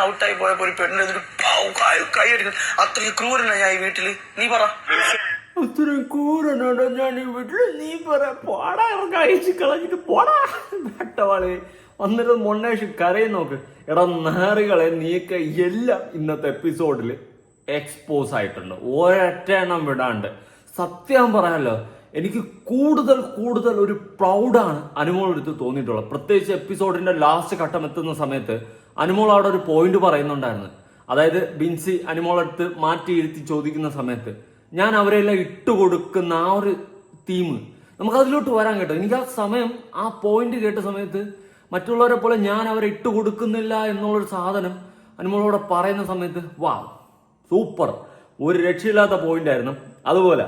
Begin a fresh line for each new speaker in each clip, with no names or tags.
ഔട്ടായി പോയപ്പോ ഒരു പെണ്ണിന് എന്നിട്ട് കൈ അത്രയും ക്രൂരനാ ഞാൻ ഈ വീട്ടിൽ. നീ പറ.
അത്രയും കൂരനോടോ ഞാൻ ഈ വീട്ടിൽ? നീ പറ. പോടാ കഴിച്ച് കളഞ്ഞിട്ട് പോടാ. നട്ടവാളെ വന്നിട്ട് മൊണ്ണേഷ് കരയും നോക്ക്. എടാ നാറികളെ നീക്ക എല്ലാം ഇന്നത്തെ എപ്പിസോഡിൽ എക്സ്പോസ് ആയിട്ടുണ്ട്. ഒരൊറ്റ എണ്ണം വിടാണ്ട്. സത്യം പറയാലോ എനിക്ക് കൂടുതൽ കൂടുതൽ ഒരു പ്രൗഡാണ് അനുഭവം എടുത്ത് തോന്നിയിട്ടുള്ളത്. പ്രത്യേകിച്ച് എപ്പിസോഡിന്റെ ലാസ്റ്റ് ഘട്ടം എത്തുന്ന സമയത്ത് അനുമോൾ അവിടെ ഒരു പോയിന്റ് പറയുന്നുണ്ടായിരുന്നു. അതായത് ബിൻസി അനുമോളടുത്ത് മാറ്റി ഇരുത്തി ചോദിക്കുന്ന സമയത്ത് ഞാൻ അവരെല്ലാം ഇട്ടുകൊടുക്കുന്ന ആ ഒരു തീം നമുക്ക് അതിലോട്ട് വരാൻ കേട്ടോ. എനിക്ക് ആ സമയം ആ പോയിന്റ് കേട്ട സമയത്ത് മറ്റുള്ളവരെ പോലെ ഞാൻ അവരെ ഇട്ട് കൊടുക്കുന്നില്ല എന്നുള്ളൊരു സാധനം അനുമോളോടെ പറയുന്ന സമയത്ത് വാ സൂപ്പർ. ഒരു രക്ഷയില്ലാത്ത പോയിന്റ് ആയിരുന്നു. അതുപോലെ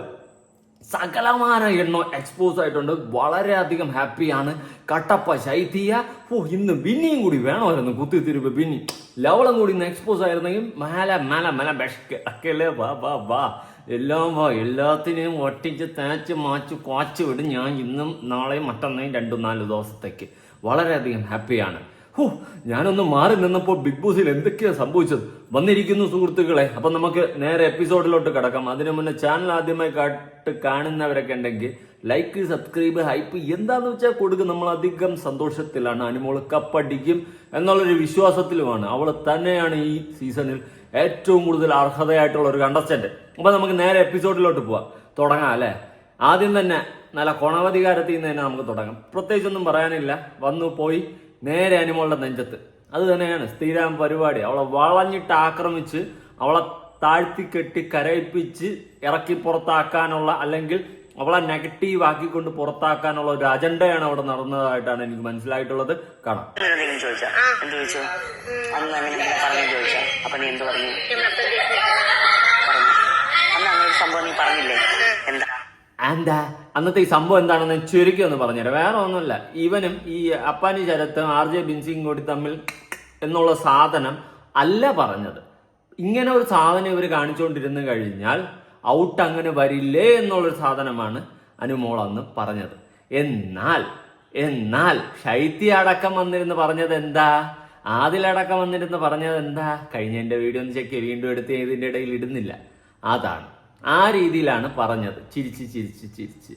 സകലമാന എണ്ണോ എക്സ്പോസ് ആയിട്ടുണ്ട്. വളരെയധികം ഹാപ്പിയാണ് കട്ടപ്പ ശൈത്യ. ഓ ഇന്ന് ബിന്നിയും കൂടി വേണമായിരുന്നു കുത്തിത്തിരിപ്പ് ബിന്നി. ലവളം കൂടി ഇന്ന് എക്സ്പോസ് ആയിരുന്നെങ്കിൽ മേല മേല മേല ബെഷ്ക്ക് വാ വാ വാ. എല്ലാം വാ. എല്ലാത്തിനെയും ഒട്ടിച്ച് തേച്ച് മാച്ച് കോച്ച് വിടും ഞാൻ ഇന്നും നാളെയും മറ്റന്നേയും രണ്ടും നാല് ദിവസത്തേക്ക്. വളരെയധികം ഹാപ്പിയാണ് ഹോ ഞാനൊന്ന് മാറി നിന്നപ്പോൾ ബിഗ് ബോസിൽ എന്തൊക്കെയാ സംഭവിച്ചത്. വന്നിരിക്കുന്നു സുഹൃത്തുക്കളെ അപ്പൊ നമുക്ക് നേരെ എപ്പിസോഡിലോട്ട് കിടക്കാം. അതിനു മുന്നേ ചാനൽ ആദ്യമായി കാട്ട് കാണുന്നവരൊക്കെ ഉണ്ടെങ്കിൽ ലൈക്ക് സബ്സ്ക്രൈബ് ഹൈപ്പ് എന്താന്ന് വെച്ചാൽ കൊടുക്കും. നമ്മൾ അധികം സന്തോഷത്തിലാണ്. അനുമോൾ കപ്പടിക്കും എന്നുള്ളൊരു വിശ്വാസത്തിലുമാണ്. അവൾ തന്നെയാണ് ഈ സീസണിൽ ഏറ്റവും കൂടുതൽ അർഹതയായിട്ടുള്ള ഒരു കണ്ടസ്റ്റന്റ് അപ്പൊ നമുക്ക് നേരെ എപ്പിസോഡിലോട്ട് പോവാം. തുടങ്ങാം അല്ലേ? ആദ്യം തന്നെ നല്ല കൊണവധികാരത്തിൽ നിന്ന് തന്നെ നമുക്ക് തുടങ്ങാം. പ്രത്യേകിച്ചൊന്നും പറയാനില്ല. വന്നു പോയി. നേരെ അനിമോളുടെ നെഞ്ചത്ത്. അത് തന്നെയാണ് സ്ഥിരം പരിപാടി. അവളെ വളഞ്ഞിട്ട് ആക്രമിച്ച് അവളെ താഴ്ത്തി കെട്ടി കരയിപ്പിച്ച് ഇറക്കി പുറത്താക്കാനുള്ള അല്ലെങ്കിൽ അവളെ നെഗറ്റീവ് ആക്കിക്കൊണ്ട് പുറത്താക്കാനുള്ള ഒരു അജണ്ടയാണ് അവിടെ നടന്നതായിട്ടാണ് എനിക്ക് മനസ്സിലായിട്ടുള്ളത്. കാണാം.
എന്തെങ്കിലും ചോദിച്ചാ? എന്ത് ചോദിച്ചു? അന്ന് അങ്ങനെ എന്തെങ്കിലും ചോദിച്ചാ? അപ്പൊ നീ എന്ത് പറഞ്ഞു? പറഞ്ഞു അന്ന് അങ്ങനെ ഒരു സംഭവം നീ പറഞ്ഞില്ലേ? എന്താ?
എന്താ? അന്നത്തെ ഈ സംഭവം എന്താണെന്ന് ചുരുക്കി ഒന്ന് പറഞ്ഞുതരാം. വേറെ ഒന്നുമില്ല. ഇവനും ഈ അപ്പാനി ചരത്ത് ആർ ജെ ബിൻസിങ് കൂടി തമ്മിൽ എന്നുള്ള സാധനം അല്ല പറഞ്ഞത്. ഇങ്ങനെ ഒരു സാധനം ഇവർ കാണിച്ചുകൊണ്ടിരുന്നു കഴിഞ്ഞാൽ ഔട്ട് അങ്ങനെ വരില്ലേ എന്നുള്ളൊരു സാധനമാണ് അനുമോൾ അന്ന് പറഞ്ഞത്. എന്നാൽ എന്നാൽ ശൈത്യ അടക്കം വന്നിരുന്ന് പറഞ്ഞത് എന്താ? ആദിലടക്കം വന്നിരുന്ന് പറഞ്ഞത് എന്താ? കഴിഞ്ഞ എന്റെ വീഡിയോ ഒന്ന് ചെക്ക് വീണ്ടും എടുത്ത് ഇതിന്റെ ഇടയിൽ ഇടുന്നില്ല. അതാണ്. ആ രീതിയിലാണ് പറഞ്ഞത്. ചിരിച്ച് ചിരിച്ച് ചിരിച്ച്.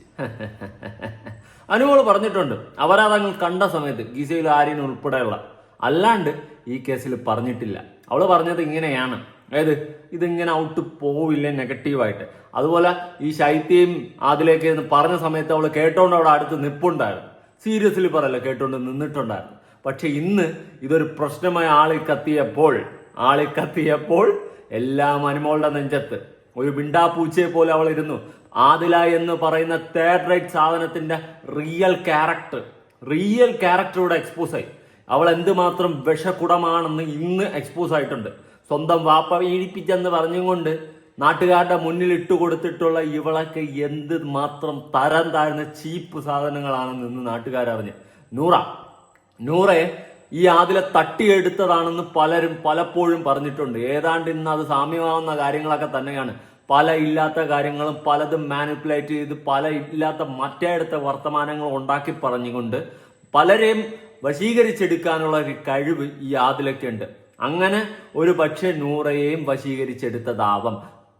അനുമോൾ പറഞ്ഞിട്ടുണ്ട്. അവരതങ്ങൾ കണ്ട സമയത്ത് ഗീസയിൽ ആര്യൻ ഉൾപ്പെടെയുള്ള. അല്ലാണ്ട് ഈ കേസിൽ പറഞ്ഞിട്ടില്ല. അവൾ പറഞ്ഞത് ഇങ്ങനെയാണ്. അതായത് ഇതിങ്ങനെ ഔട്ട് പോവില്ല നെഗറ്റീവായിട്ട്. അതുപോലെ ഈ ശൈത്യം അതിലേക്ക് പറഞ്ഞ സമയത്ത് അവൾ കേട്ടോണ്ട് അവിടെ അടുത്ത് നിപ്പുണ്ടായിരുന്നു. സീരിയസ്ലി പറയല്ല കേട്ടോണ്ട് നിന്നിട്ടുണ്ടായിരുന്നു. പക്ഷെ ഇന്ന് ഇതൊരു പ്രശ്നമായ ആളെ കത്തിയപ്പോൾ ആളെ കത്തിയപ്പോൾ എല്ലാം അനുമോളുടെ നെഞ്ചത്ത് ഒരു ബിണ്ടാപ്പൂച്ചയെ പോലെ അവൾ ഇരുന്നു ആദില എന്ന് പറയുന്ന തേർഡ് റേറ്റ് സാധനത്തിന്റെ റിയൽ ക്യാരക്ടർ റിയൽ ക്യാരക്ടറോട് എക്സ്പോസ് ആയി. അവൾ എന്തുമാത്രം വിഷകുടമാണെന്ന് ഇന്ന് എക്സ്പോസ് ആയിട്ടുണ്ട്. സ്വന്തം വാപ്പ വീഴിപ്പിച്ചെന്ന് പറഞ്ഞുകൊണ്ട് നാട്ടുകാരുടെ മുന്നിൽ ഇട്ട് കൊടുത്തിട്ടുള്ള ഇവളൊക്കെ എന്ത് മാത്രം തരം താഴ്ന്ന ചീപ്പ് സാധനങ്ങളാണെന്ന് ഇന്ന് നാട്ടുകാരറിഞ്ഞ്. നൂറ. നൂറെ ഈ ആദിലെ തട്ടിയെടുത്തതാണെന്ന് പലരും പലപ്പോഴും പറഞ്ഞിട്ടുണ്ട്. ഏതാണ്ട് ഇന്ന് അത് സാമ്യമാവുന്ന കാര്യങ്ങളൊക്കെ തന്നെയാണ്. പല ഇല്ലാത്ത കാര്യങ്ങളും പലതും മാനിപ്പുലേറ്റ് ചെയ്ത് പല ഇല്ലാത്ത മറ്റേടത്തെ വർത്തമാനങ്ങൾ ഉണ്ടാക്കി പറഞ്ഞുകൊണ്ട് പലരെയും വശീകരിച്ചെടുക്കാനുള്ള ഒരു കഴിവ് ഈ ആദിലൊക്കെ ഉണ്ട് അങ്ങനെ ഒരു പക്ഷേ നൂറയെയും വശീകരിച്ചെടുത്തതാവാം.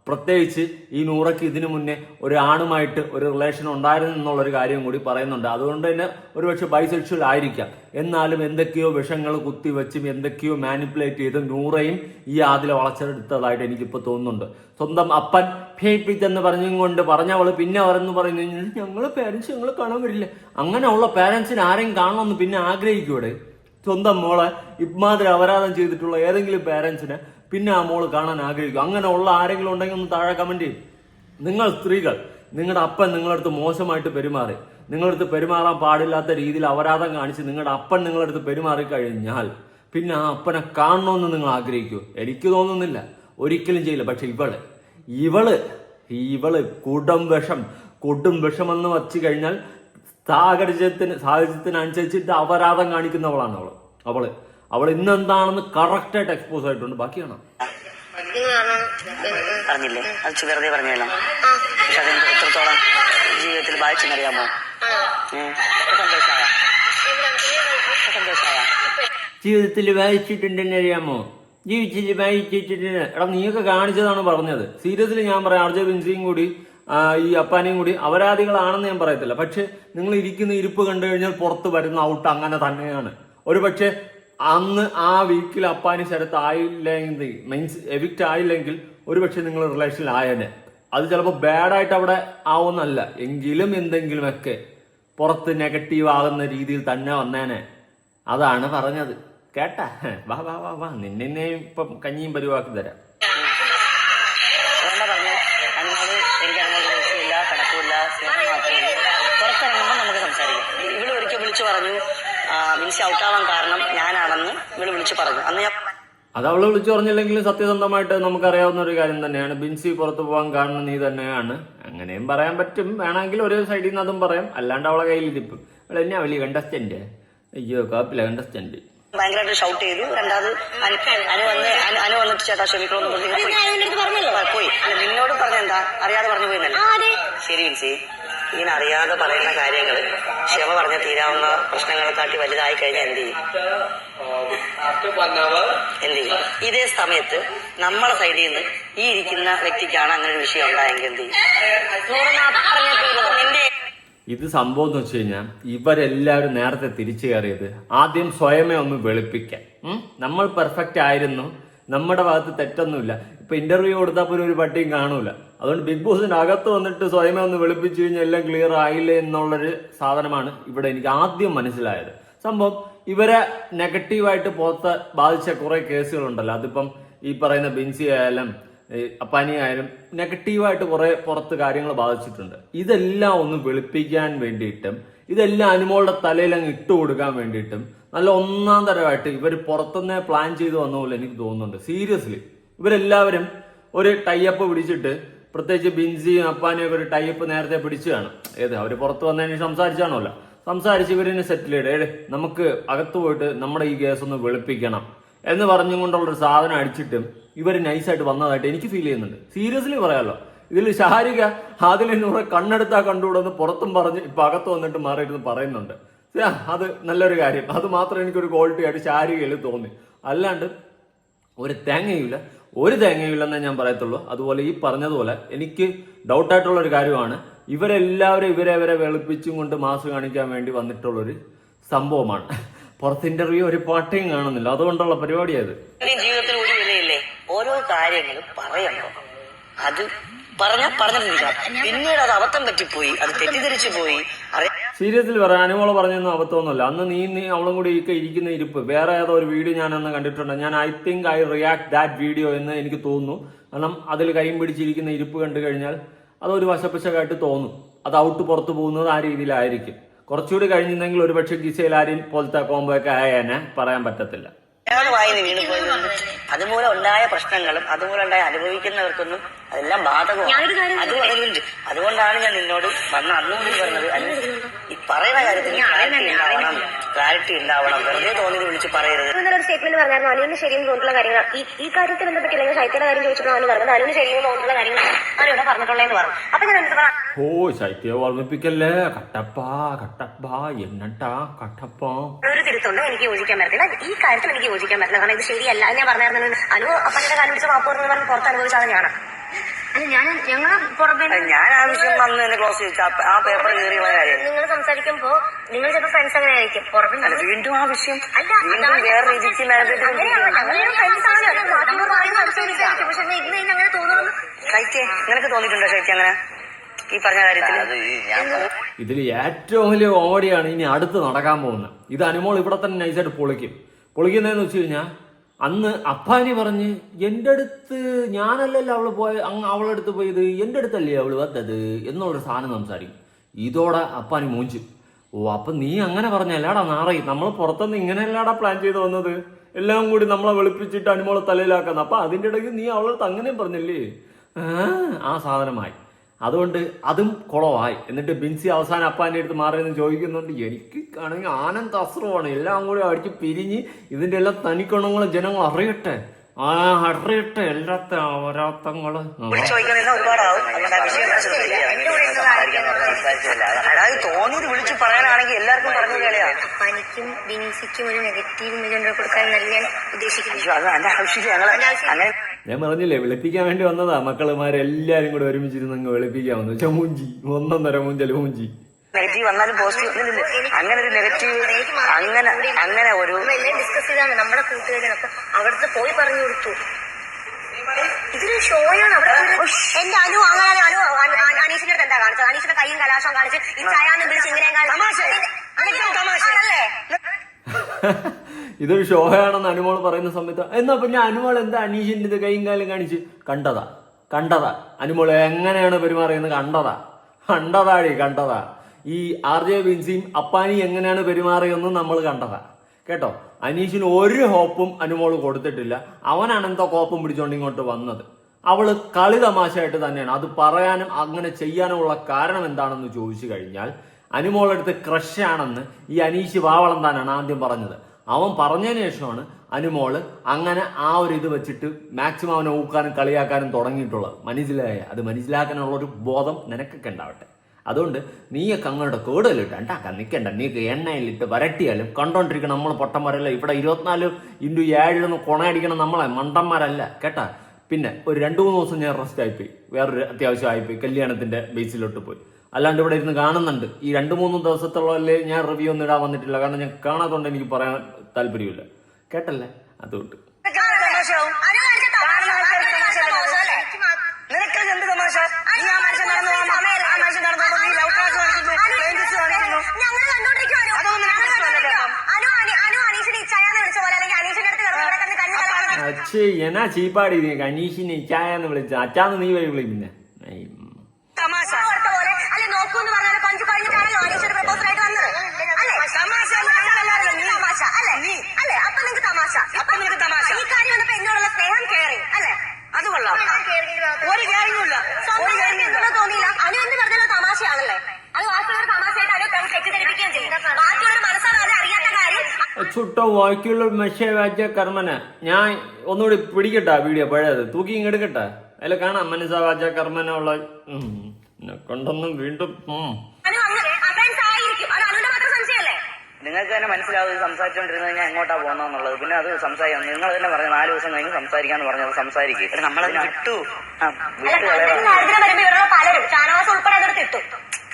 പ്രത്യേകിച്ച് ഈ നൂറയ്ക്ക് ഇതിനു മുന്നേ ഒരു ആണുമായിട്ട് ഒരു റിലേഷൻ ഉണ്ടായിരുന്നു എന്നുള്ളൊരു കാര്യം കൂടി പറയുന്നുണ്ട്. അതുകൊണ്ട് തന്നെ ഒരുപക്ഷെ ബൈസെക്ഷൽ ആയിരിക്കാം. എന്നാലും എന്തൊക്കെയോ വിഷങ്ങൾ കുത്തിവെച്ചും എന്തൊക്കെയോ മാനിപ്പുലേറ്റ് ചെയ്ത് നൂറയും ഈ ആദിലെ വളച്ചെടുത്തതായിട്ട് എനിക്കിപ്പോൾ തോന്നുന്നുണ്ട്. സ്വന്തം അപ്പൻ ഭേപ്പിച്ചെന്ന് പറഞ്ഞും കൊണ്ട് പറഞ്ഞവൾ പിന്നെ അവരെന്ന് പറയുന്നു ഞങ്ങൾ പേരൻസ് ഞങ്ങൾ കാണാൻ വരില്ല. അങ്ങനെയുള്ള പേരൻസിന് ആരെയും കാണണമെന്ന് പിന്നെ ആഗ്രഹിക്കൂടെ സ്വന്തം മോളെ ഇമാതിരി അപരാധം ചെയ്തിട്ടുള്ള ഏതെങ്കിലും പേരൻസിനെ പിന്നെ ആ മോൾ കാണാൻ ആഗ്രഹിക്കും. അങ്ങനെ ഉള്ള ആരെങ്കിലും ഉണ്ടെങ്കിൽ ഒന്ന് താഴെ കമന്റ് ചെയ്യും. നിങ്ങൾ സ്ത്രീകൾ നിങ്ങളുടെ അപ്പൻ നിങ്ങളടുത്ത് മോശമായിട്ട് പെരുമാറി. നിങ്ങളടുത്ത് പെരുമാറാൻ പാടില്ലാത്ത രീതിയിൽ അപരാധം കാണിച്ച് നിങ്ങളുടെ അപ്പൻ നിങ്ങളടുത്ത് പെരുമാറി കഴിഞ്ഞാൽ പിന്നെ ആ അപ്പനെ കാണണമെന്ന് നിങ്ങൾ ആഗ്രഹിക്കൂ. എനിക്ക് തോന്നുന്നില്ല. ഒരിക്കലും ചെയ്യില്ല. പക്ഷെ ഇവൾ ഇവൾ ഇവൾ കുടം വിഷം കൊടും വിഷമെന്ന് വച്ചു കഴിഞ്ഞാൽ സാഹചര്യത്തിന് സാഹചര്യത്തിനനുസരിച്ചിട്ട് അപരാധം കാണിക്കുന്നവളാണ് അവൾ. അവൾ. അവൾ ഇന്ന് എന്താണെന്ന് കറക്റ്റ് ആയിട്ട് എക്സ്പോസ് ആയിട്ടുണ്ട്. ബാക്കിയാണ്?
പറഞ്ഞില്ലേ അത് വെറുതെ പറഞ്ഞല്ലോ. പക്ഷെ അത് എത്രത്തോളം ജീവിതത്തിൽ വായിച്ചെന്നറിയാമോ?
ജീവിതത്തിൽ വായിച്ചിട്ടുണ്ടെന്ന് അറിയാമോ? ജീവിച്ച് വായിച്ചിട്ടുണ്ടെന്ന് എടാ നീയൊക്കെ കാണിച്ചതാണ് പറഞ്ഞത്. സീരിയസ്ലി ഞാൻ പറയാം ആർജെ ബിൻസിയും കൂടി ഈ അപ്പാനെയും കൂടി അപരാധികളാണെന്ന് ഞാൻ പറയത്തില്ല. പക്ഷെ നിങ്ങൾ ഇരിക്കുന്ന ഇരിപ്പ് കണ്ടു കഴിഞ്ഞാൽ പുറത്ത് വരുന്ന ഔട്ട് അങ്ങനെ തന്നെയാണ്. ഒരു പക്ഷെ അന്ന് ആ വീക്കിൽ അപ്പാനി ശരത്ത് ആയില്ലെങ്കിൽ മീൻസ് എവിക്റ്റ് ആയില്ലെങ്കിൽ ഒരു പക്ഷെ നിങ്ങൾ റിലേഷനിൽ ആയനെ. അത് ചിലപ്പോൾ ബാഡായിട്ട് അവിടെ ആവുന്നല്ല എങ്കിലും എന്തെങ്കിലുമൊക്കെ പുറത്ത് നെഗറ്റീവ് ആകുന്ന രീതിയിൽ തന്നെ വന്നേനെ. അതാണ് പറഞ്ഞത്. കേട്ടാ? വാ വാ വാ വാ. നിന്നെ ഇപ്പം കഞ്ഞിയും പരിവാക്കി തരാം.
നമുക്ക് വിളിച്ചു പറഞ്ഞു മീൻസ് ഔട്ടാവാൻ കാരണം ഞാനാണെന്ന് ഇവൾ വിളിച്ചു പറഞ്ഞു. അന്ന് ഞാൻ
അത് അവൾ വിളിച്ചു പറഞ്ഞില്ലെങ്കിലും സത്യസന്ധമായിട്ട് നമുക്കറിയാവുന്ന ഒരു കാര്യം തന്നെയാണ്. ബിൻസി പുറത്തു പോകാൻ കാരണം നീ തന്നെയാണ്. അങ്ങനെയും പറയാൻ പറ്റും. വേണമെങ്കിൽ ഒരു സൈഡിൽ നിന്ന് അതും പറയാം. അല്ലാണ്ട് അവളെ കയ്യിൽ ഇരിപ്പും. അവൾ എന്നാ വലിയ കണ്ടസ്റ്റന്റ്? അയ്യോ കാപ്പില്ല കണ്ടസ്റ്റന്റ്.
ഭയങ്കരമായിട്ട് ഷൗട്ട് ചെയ്തു. രണ്ടാമത് അനു വന്ന് അനു- വന്നിട്ട് ചേട്ടാ ക്ഷമിക്കണമെന്ന് പറഞ്ഞു പോയി. പോയി. നിന്നോട് പറഞ്ഞ എന്താ? അറിയാതെ പറഞ്ഞു പോയിന്നല്ലേ ശരി വിൻസി ഇങ്ങനെ അറിയാതെ പറയുന്ന കാര്യങ്ങൾ ക്ഷമ പറഞ്ഞ തീരാവുന്ന പ്രശ്നങ്ങളെ കാട്ടി വലുതായി കഴിഞ്ഞാൽ എന്ത് ചെയ്യും? എന്ത് ചെയ്യും? ഇതേ സമയത്ത് നമ്മളെ സൈഡിൽ നിന്ന് ഈ ഇരിക്കുന്ന വ്യക്തിക്കാണ് അങ്ങനെ ഒരു വിഷയം ഉണ്ടായെങ്കിൽ എന്ത് ചെയ്യും?
ഇത് സംഭവം എന്ന് വെച്ച് കഴിഞ്ഞാൽ ഇവരെല്ലാവരും നേരത്തെ തിരിച്ചു കയറിയത് ആദ്യം സ്വയമേ ഒന്ന് വെളുപ്പിക്കാൻ. നമ്മൾ പെർഫെക്റ്റ് ആയിരുന്നു. നമ്മുടെ ഭാഗത്ത് തെറ്റൊന്നുമില്ല. ഇപ്പൊ ഇന്റർവ്യൂ കൊടുത്താൽ പോലും ഒരു പട്ടിയും കാണൂല. അതുകൊണ്ട് ബിഗ് ബോസിന്റെ അകത്ത് വന്നിട്ട് സ്വയമേ ഒന്ന് വെളുപ്പിച്ചു കഴിഞ്ഞാൽ എല്ലാം ക്ലിയർ ആയില്ലേ എന്നുള്ളൊരു സാധനമാണ് ഇവിടെ എനിക്ക് ആദ്യം മനസ്സിലായത്. സംഭവം ഇവരെ നെഗറ്റീവായിട്ട് പുറത്ത് ബാധിച്ച കുറെ കേസുകളുണ്ടല്ലോ. അതിപ്പം ഈ പറയുന്ന ബിൻസി ആയാലും അപ്പാനി ആയാലും നെഗറ്റീവായിട്ട് കുറെ പുറത്ത് കാര്യങ്ങൾ ബാധിച്ചിട്ടുണ്ട്. ഇതെല്ലാം ഒന്ന് വെളുപ്പിക്കാൻ വേണ്ടിയിട്ടും ഇതെല്ലാം അനുമോളുടെ തലയിൽ അങ്ങ് ഇട്ടുകൊടുക്കാൻ വേണ്ടിയിട്ടും നല്ല ഒന്നാം തരമായിട്ട് ഇവർ പുറത്തുനിന്ന് പ്ലാൻ ചെയ്ത് വന്ന പോലെ എനിക്ക് തോന്നുന്നുണ്ട്. സീരിയസ്ലി ഇവരെല്ലാവരും ഒരു ടൈപ്പ് പിടിച്ചിട്ട് പ്രത്യേകിച്ച് ബിൻസിയും അപ്പാനെയും ഒക്കെ ഒരു ടൈപ്പ് നേരത്തെ പിടിച്ചു കാണും. ഏത്? അവർ പുറത്ത് വന്നതിന് സംസാരിച്ചാണല്ലോ. സംസാരിച്ച് ഇവരിനെ സെറ്റിൽ ചെയ്ത് ഏഴ് നമുക്ക് അകത്ത് പോയിട്ട് നമ്മുടെ ഈ കേസ് ഒന്ന് വെളുപ്പിക്കണം എന്ന് പറഞ്ഞുകൊണ്ടുള്ള ഒരു സാധനം അടിച്ചിട്ടും ഇവർ നൈസായിട്ട് വന്നതായിട്ട് എനിക്ക് ഫീൽ ചെയ്യുന്നുണ്ട്. സീരിയസ്ലി പറയാമല്ലോ ഇതിൽ ഷാരിക അതിൽ എന്നൂറെ കണ്ണെടുത്താ കണ്ടുകൂടെന്ന് പുറത്തും പറഞ്ഞ് ഇപ്പൊ അകത്ത് വന്നിട്ട് മാറിയിരുന്ന് പറയുന്നുണ്ട്. അത് നല്ലൊരു കാര്യം. അത് മാത്രം എനിക്കൊരു ക്വാളിറ്റി ആയിട്ട് ശാരീരികയിൽ തോന്നി. അല്ലാണ്ട് ഒരു തേങ്ങയില്ല. ഒരു തേങ്ങയില്ലെന്നേ ഞാൻ പറയത്തുള്ളൂ. അതുപോലെ ഈ പറഞ്ഞതുപോലെ എനിക്ക് ഡൗട്ടായിട്ടുള്ള ഒരു കാര്യമാണ്. ഇവരെല്ലാവരും ഇവരെ ഇവരെ വെളുപ്പിച്ചും കൊണ്ട് മാസ് കാണിക്കാൻ വേണ്ടി വന്നിട്ടുള്ളൊരു സംഭവമാണ്. പുറത്ത് ഇന്റർവ്യൂ ഒരു പാട്ടയും കാണുന്നില്ല. അതുകൊണ്ടുള്ള പരിപാടിയത്.
ഇനി ജീവിതത്തിൽ ഒരു ഓരോ കാര്യങ്ങളും പറയുമ്പോ അത് പറഞ്ഞ പറഞ്ഞിട്ടില്ല പിന്നീട് അത് അബദ്ധം പറ്റിപ്പോയി അത് തെറ്റിദ്ധരിച്ചു പോയി അറിയാ
സീരിയസ്ലി പറയാം. അനുമോൾ പറഞ്ഞൊന്നും അബദ്ധമൊന്നുമല്ല. അന്ന് നീ നീ അവളും കൂടി ഒക്കെ ഇരിക്കുന്ന ഇരിപ്പ്. വേറെ ഏതോ ഒരു വീഡിയോ ഞാൻ അന്ന് കണ്ടിട്ടുണ്ട്. ഞാൻ I think I react that video എന്ന് എനിക്ക് തോന്നുന്നു. കാരണം അതിൽ കൈയും പിടിച്ചിരിക്കുന്ന ഇരിപ്പ് കണ്ടു കഴിഞ്ഞാൽ അതൊരു വശപ്പശകായിട്ട് തോന്നും. അത് ഔട്ട് പുറത്തു പോകുന്നത് ആ രീതിയിലായിരിക്കും. കുറച്ചുകൂടി കഴിഞ്ഞിരുന്നെങ്കിൽ ഒരു പക്ഷേ ഗിസയിൽ ആരെയും പോലത്തെ കോംബോ ഒക്കെ ആയേനെ പറയാൻ പറ്റത്തില്ല.
അതുമൂലം ഉണ്ടായ പ്രശ്നങ്ങളും അതുമൂലം ഉണ്ടായ അനുഭവിക്കുന്നവർക്കൊന്നും അതെല്ലാം ബാധകമാണ്. അത് പറയുന്നുണ്ട്. അതുകൊണ്ടാണ് ഞാൻ നിന്നോട് വന്ന അന്നുകൂടി പറഞ്ഞത്. ഈ പറയുന്ന കാര്യത്തിൽ ക്ലാരിറ്റി ഉണ്ടാവണം. ക്ലാരിറ്റി ഉണ്ടാവണം. വെറുതെ തോന്നിയത് വിളിച്ച് പറയരുത്.
ഒരു സ്റ്റേറ്റ്മെന്റ് പറഞ്ഞായിരുന്നു. അനുവിന് ശരിയെന്ന് തോന്നിയിട്ടുള്ള കാര്യങ്ങൾ ഈ ഈ കാര്യത്തെ ബന്ധപ്പെട്ട് അല്ലെങ്കിൽ ശൈത്യയുടെ കാര്യം ചോദിച്ചപ്പോൾ പറഞ്ഞത് അനുവിന് ശരിയെന്ന് തോന്നിയിട്ടുള്ള കാര്യങ്ങൾ പറഞ്ഞിട്ടുള്ളതെന്ന് പറഞ്ഞു. അപ്പൊ ഞാൻ എന്ത് പറഞ്ഞു
ഓ ശൈത്യ ഓർമ്മിപ്പിക്കല്ലേ കട്ടപ്പ കട്ടപ്പ എന്നട്ടാ കട്ടപ്പ.
ഒരു തിരുത്തുണ്ട്? എനിക്ക് യോജിക്കാൻ പറ്റില്ല ഈ കാര്യത്തിൽ എനിക്ക് യോജിക്കാൻ പറ്റില്ല കാരണം ഇത് ശരിയല്ല. ഞാൻ പറഞ്ഞായിരുന്നു അനു അപ്പന്റെ കാര്യം പിടിച്ച് മാപ്പ് പറഞ്ഞു പുറത്ത് അനുഭവിച്ചാണ് ഞാൻ ഞാൻ ഞങ്ങൾ
ഞാൻ ആവശ്യം വന്ന് എന്നെ ക്ലോസ് ചെയ്തു ആ- പേപ്പർ കയറി കാര്യം.
നിങ്ങൾ സംസാരിക്കുമ്പോ നിങ്ങൾ ചിലപ്പോ ഫ്രണ്ട്സ് അങ്ങനെ ആയിരിക്കും. പുറമെ
അല്ല വീണ്ടും ആവശ്യം
അല്ല,
വീണ്ടും വേറെ രീതിക്ക് ശൈത്യ നിനക്ക് തോന്നിയിട്ടുണ്ടോ ശൈത്യ അങ്ങനെ? ഈ പറഞ്ഞ കാര്യത്തിൽ
ഇതിൽ ഏറ്റവും വലിയ കോമഡിയാണ് ഇനി അടുത്ത് നടക്കാൻ പോകുന്നത്. ഇത് അനുമോൾ ഇവിടെ തന്നെ നൈസായിട്ട് പൊളിക്കും. പൊളിക്കുന്നതെന്ന് വെച്ച് കഴിഞ്ഞാൽ അന്ന് അപ്പാനി പറഞ്ഞ് എന്റെ അടുത്ത് ഞാനല്ലല്ലോ അവൾ പോയ അവളെ അടുത്ത് പോയത് എന്റെ അടുത്തല്ലേ അവൾ വന്നത്? എന്നുള്ളൊരു സാധനം സംസാരിക്കും. ഇതോടെ അപ്പാനി മൂഞ്ചു. ഓ അപ്പൊ നീ അങ്ങനെ പറഞ്ഞല്ലാടാ നാറി നമ്മൾ പുറത്തുനിന്ന് ഇങ്ങനെയല്ലാടാ പ്ലാൻ ചെയ്ത് വന്നത്? എല്ലാം കൂടി നമ്മളെ വെളുപ്പിച്ചിട്ട് അനുമോളെ തലയിലാക്കുന്ന. അപ്പൊ അതിന്റെ ഇടയ്ക്ക് നീ അവളടുത്ത് അങ്ങനെയും പറഞ്ഞല്ലേ? ആ സാധനമായി. അതുകൊണ്ട് അതും കുളമായി എന്നിട്ട് ബിൻസി അവസാനം അപ്പാന്റെ അടുത്ത് മാറിയെന്ന് ചോദിക്കുന്നുണ്ട് എനിക്ക് ആണെങ്കിൽ ആനന്ദ അസ്രമാണ് എല്ലാം കൂടി അടിച്ച് പിരിഞ്ഞ് ഇതിന്റെ എല്ലാ തനിക്കൊണങ്ങളും ജനങ്ങൾ അറിയട്ടെ. ആ അറിയട്ടെ. എല്ലാത്തെ ഓരോത്തങ്ങൾ.
വിളിച്ചു. തോന്നിയത് പറയാനാണെങ്കിൽ എല്ലാവർക്കും പറഞ്ഞു
പനിക്കും ബിൻസിക്കും ഒരു നെഗറ്റീവ് കൊടുക്കാൻ ഉദ്ദേശിക്കുന്നു
അത് ആവശ്യമില്ല ഞങ്ങൾ അങ്ങനെ
ഞാൻ പറഞ്ഞില്ലേ വെളുപ്പിക്കാൻ വേണ്ടി വന്നതാ. മക്കളുമാരെല്ലാരും കൂടെ ഒരുമിച്ചിരുന്ന് അങ്ങ് വെളുപ്പിക്കാൻ വന്നു. വെച്ചാ മൂഞ്ചി. ഒന്നൊന്നര മൂഞ്ചൽ മൂഞ്ചി?
നെഗറ്റീവ് വന്നാലും പോസിറ്റീവ് അങ്ങനെ ഒരു നെഗറ്റീവ് അങ്ങനെ അങ്ങനെ ഒരു
ഡിസ്കസ് ചെയ്താണ്. നമ്മുടെ കൂട്ടുകാരൻ അപ്പൊ അവിടുത്തെ പോയി പറഞ്ഞു കൊടുത്തു. ഇതൊരു ഷോയാണ് എന്റെ അനു അങ്ങനെ അനു. അനു- അനു- അനീഷിന്റെ അടുത്ത് എന്താ കാണിച്ചത്? അനീഷിന്റെ കൈയും കലാശവും കാണിച്ച് ഈ ചായാന്ന് വിളിച്ച് ഇങ്ങനെ
തമാശ. തമാശ.
ഇതൊരു ശോഭയാണെന്ന് അനുമോൾ പറയുന്ന സമയത്ത് എന്നാ പിന്നെ അനുമോൾ എന്താ അനീഷിന്റെ ഇത് കൈയും കാലും കാണിച്ച്? കണ്ടതാ കണ്ടതാ. അനുമോൾ എങ്ങനെയാണ് പെരുമാറിയെന്ന് കണ്ടതാ. കണ്ടതാടി കണ്ടതാ. ഈ ആർ ജെ ബിൻസിയും അപ്പാനി എങ്ങനെയാണ് പെരുമാറിയെന്ന് നമ്മൾ കണ്ടതാ. കേട്ടോ? അനീഷിന് ഒരു ഹോപ്പും അനുമോൾ കൊടുത്തിട്ടില്ല. അവനാണ് എന്തോ കോപ്പം പിടിച്ചോണ്ട് ഇങ്ങോട്ട് വന്നത്. അവൾ കളി തമാശയായിട്ട് തന്നെയാണ്. അത് പറയാനും അങ്ങനെ ചെയ്യാനുമുള്ള കാരണം എന്താണെന്ന് ചോദിച്ചു കഴിഞ്ഞാൽ അനുമോളെടുത്ത് ക്രഷ് ആണെന്ന് ഈ അനീഷ് വാവളം തന്നെയാണ് ആദ്യം പറഞ്ഞത്. അവൻ പറഞ്ഞതിന് ശേഷമാണ് അനുമോൾ അങ്ങനെ ആ ഒരു ഇത് വെച്ചിട്ട് മാക്സിമം അവനെ ഊക്കാനും കളിയാക്കാനും തുടങ്ങിയിട്ടുള്ളത്. മനസ്സിലായ? അത് മനസ്സിലാക്കാനുള്ള ഒരു ബോധം നിനക്കൊക്കെ ഉണ്ടാവട്ടെ. അതുകൊണ്ട് നീയൊക്കെ അങ്ങോട്ട് കൂടുതലിട്ട് ഉണ്ടാക്കാൻ നീക്ക് എണ്ണയിലിട്ട് വരട്ടിയാലും കണ്ടോണ്ടിരിക്കണം നമ്മൾ പൊട്ടന്മാരല്ല? ഇവിടെ ഇരുപത്തിനാല് ഇന്റു ഏഴിലൊന്ന് കൊണയടിക്കണം നമ്മളെ മണ്ടന്മാരല്ല കേട്ടാ? പിന്നെ ഒരു രണ്ട് മൂന്ന് ദിവസം ഞാൻ റെസ്റ്റ് ആയിപ്പോയി. വേറൊരു അത്യാവശ്യം ആയിപ്പോയി. കല്യാണത്തിന്റെ ബേസിലോട്ട് പോയി. അല്ലാണ്ട് ഇവിടെ ഇരുന്ന് കാണുന്നുണ്ട്. ഈ രണ്ട് മൂന്ന് ദിവസത്തോളമല്ലേ ഞാൻ റിവ്യൂ ഒന്നും ഇടാൻ വന്നിട്ടില്ല. കാരണം ഞാൻ കാണാത്തോണ്ട് എനിക്ക് പറയാൻ താല്പര്യമില്ല. കേട്ടല്ലേ? അതുകൊണ്ട്.
തമാശയാവും
അനു കാണിച്ച തമാശ.
എന്ന് വിളിച്ചാ
അച്ഛാന്ന് നീ
വഴി
തമാശ അല്ലേ?
നിനക്ക് എന്ത് തമാശ നീ ആ മനുഷ്യൻ നടന്നു പോകുമ്പോ ആ മനുഷ്യൻ നടന്നു പോകുമ്പോ നീ ലവ് ട്രാക്ക് കാണിക്കുന്നു പെയിന്റിസ് കാണിക്കുന്നു
ഞങ്ങൾ കണ്ടോണ്ടിരിക്കുവാണ്.
അതൊന്നും നിനക്ക്
ഞങ്ങൾ
ഇഷ്ടമല്ലല്ലോ.
കണ്ടോണ്ടിരിക്കുവാ. അനു അനു അനു അനീഷിനെ ഇച്ചായാന്ന് വിളിച്ച പോലെ അല്ലെങ്കിൽ അനീഷിന്റെ അടുത്ത് കിടന്ന് ഇവിടെ കിടന്ന് കഞ്ഞി കലക്കാൻ
അച്ഛേ എന്നാ ചീപ്പാടി നീ അനീഷിനെ ഇച്ചായെന്ന് വിളിച്ച അച്ചാന്ന് നീ വഴി വിളി പിന്നെ ഐ, ഉം.
തമാശ
കൊടുത്ത പോലെ അല്ലെ നോക്കൂ എന്ന് പറഞ്ഞാൽ കൊഞ്ചു കഴിഞ്ഞിട്ടാണല്ലോ അനീഷിന്റെ പ്രപ്പോസൽ ആയിട്ട് വന്നത് അല്ലേ
തമാശ അല്ല,
ഞങ്ങളല്ലാതെ
നീ.
നിങ്ങൾക്ക് തമാശ അല്ലേ
നീ.
അല്ലേ അപ്പൊ നിങ്ങൾക്ക് തമാശ
അപ്പൊ നിനക്ക് തമാശ.
ഈ കാര്യം വന്നപ്പോ എന്നോടുള്ള സ്നേഹം കയറി അല്ലേ
അത് കൊള്ളാം ഒരു കാര്യമില്ല
സ്വന്തം
ഒരു
കാര്യം
കാര്യമില്ല
എന്തെന്ന് തോന്നിയില്ല അനു എന്ത് പറഞ്ഞാലും തമാശയാണല്ലേ അത് ബാക്കിയുള്ളവർ തമാശയായിട്ട് അനു പെൺ തെറ്റിദ്ധരിപ്പിക്കുകയും ചെയ്യും ബാക്കിയുള്ളവർ മനസ്സിലാകാതെ അറിയാത്ത കാര്യം
ചുട്ട വാക്കിയുള്ള മെഷേ വാച്ച കർമ്മന. ഞാൻ ഒന്നുകൂടി പിടിക്കട്ടെ വീഡിയോ പഴയത്. തൂക്കി ഇങ്ങ് എടുക്കട്ടെ. അതിൽ കാണാം മനസ്സാ വാച്ച കർമ്മന ഉള്ള കൊണ്ടൊന്നും വീണ്ടും
നിങ്ങൾക്ക് തന്നെ മനസ്സിലാവും സംസാരിച്ചോണ്ടിരുന്നത് സംസാരിച്ചുകൊണ്ടിരുന്നത് ഞാൻ എങ്ങോട്ടാ പോകുന്നതെന്നുള്ളത് പിന്നെ അത് സംസാരിക്കാം നിങ്ങൾ തന്നെ പറഞ്ഞു നാല് ദിവസം കഴിഞ്ഞ് സംസാരിക്കാന്ന് പറഞ്ഞത് സംസാരിക്കും. നമ്മളെ വിട്ടു
പലരും. ഷാനവാസ് ഉൾപ്പെടെ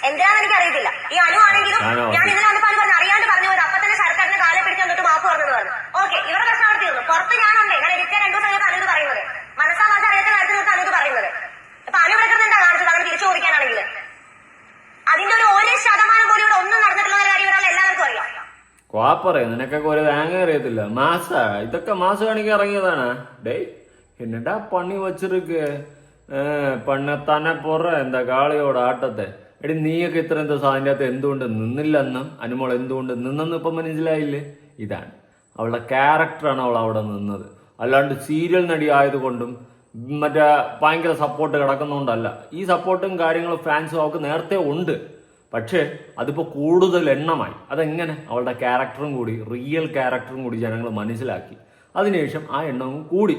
എന്തിനാന്ന് എനിക്ക് അറിയത്തില്ല ഈ അനു ആണെങ്കിലും ഞാൻ ഇന്നലെ പറഞ്ഞു അറിയാണ്ട് പറഞ്ഞു പോയത് അപ്പൊ തന്നെ ശരക്കാരന്റെ കാലെ പിടിച്ച് വന്നിട്ട് മാപ്പ് പറഞ്ഞത് പറഞ്ഞു ഓക്കെ ഇവിടെ പ്രശ്നമാർത്തി ഉള്ളൂ പുറത്ത് ഞാനുണ്ട് ഇവിടെ ഇരിക്കാൻ രണ്ടു ദിവസം കഴിഞ്ഞാൽ അനു പറയുന്നത്. മനസ്സാ മനസ്സ് അറിയാത്ത കാര്യത്തിൽ നിങ്ങൾക്ക് അനു പറയുന്നത്. അപ്പൊ അനു എടുക്കുന്നുണ്ടാ കാണിച്ചത്? അങ്ങനെ തിരിച്ചു ചോദിക്കാനാണെങ്കിൽ. അതിന്റെ ഒരു ഒരേ ശതമാനം പോലും ഇവിടെ ഒന്നും നടന്നിട്ടുള്ള കാര്യം ഇവിടെ എല്ലാവർക്കും അറിയാം.
കോപ്പറേ നിനക്കൊക്കെ ഒരു തേങ്ങ അറിയത്തില്ല മാസ ഇതൊക്കെ മാസം കാണിക്കാൻ ഇറങ്ങിയതാണ്. ഡേയ് என்னடா பண்ணி வச்சிருக்கு തന്നെ പുറ എന്താ കാളിയോട് ആട്ടത്തെ. എടി നീയൊക്കെ ഇത്ര എന്താ സാധനത്തെ എന്തുകൊണ്ട് നിന്നില്ലെന്നും? അനുമോൾ എന്തുകൊണ്ട് നിന്നെന്ന് ഇപ്പം മനസ്സിലായില്ലേ? ഇതാണ്. അവളുടെ ക്യാരക്ടറാണ് അവൾ അവിടെ നിന്നത്. അല്ലാണ്ട് സീരിയൽ നടി ആയതുകൊണ്ടും മറ്റേ ഭയങ്കര സപ്പോർട്ട് കിടക്കുന്നതുകൊണ്ടല്ല ഈ സപ്പോർട്ടും കാര്യങ്ങളും ഫാൻസും അവൾക്ക് നേരത്തെ ഉണ്ട്. പക്ഷേ അതിപ്പോൾ കൂടുതൽ എണ്ണമായി. അതെങ്ങനെ? അവളുടെ ക്യാരക്ടറും കൂടി റിയൽ ക്യാരക്ടറും കൂടി ജനങ്ങൾ മനസ്സിലാക്കി. അതിനുശേഷം ആ എണ്ണവും കൂടി.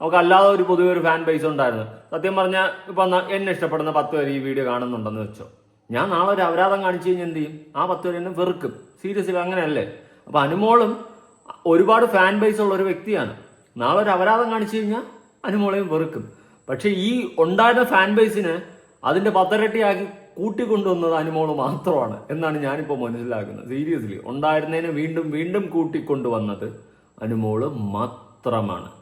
അവൾക്ക് അല്ലാതെ ഒരു പൊതുവെ ഒരു ഫാൻ ബേസ് ഉണ്ടായിരുന്നു സത്യം പറഞ്ഞാൽ ഇപ്പം എന്നെ ഇഷ്ടപ്പെടുന്ന പത്ത് പേര് ഈ വീഡിയോ കാണുന്നുണ്ടെന്ന് വെച്ചോ. ഞാൻ നാളെ ഒരു അപരാധം കാണിച്ചു കഴിഞ്ഞാൽ എന്ത് ചെയ്യും? ആ പത്ത് പേര് എന്നെ വെറുക്കും. സീരിയസ്ലി അങ്ങനെയല്ലേ? അപ്പം അനുമോളും ഒരുപാട് ഫാൻ ബേസ് ഉള്ള ഒരു വ്യക്തിയാണ്. നാളെ ഒരു അപരാധം കാണിച്ചു കഴിഞ്ഞാൽ അനുമോളയും വെറുക്കും. പക്ഷെ ഈ ഉണ്ടായിരുന്ന ഫാൻ ബേസിന് അതിന്റെ പത്തരട്ടിയാക്കി കൂട്ടിക്കൊണ്ടുവന്നത് അനുമോൾ മാത്രമാണ് എന്നാണ് ഞാനിപ്പോൾ മനസ്സിലാക്കുന്നത്. സീരിയസ്ലി ഉണ്ടായിരുന്നതിനെ വീണ്ടും വീണ്ടും കൂട്ടിക്കൊണ്ടുവന്നത് അനുമോൾ മാത്രമാണ്.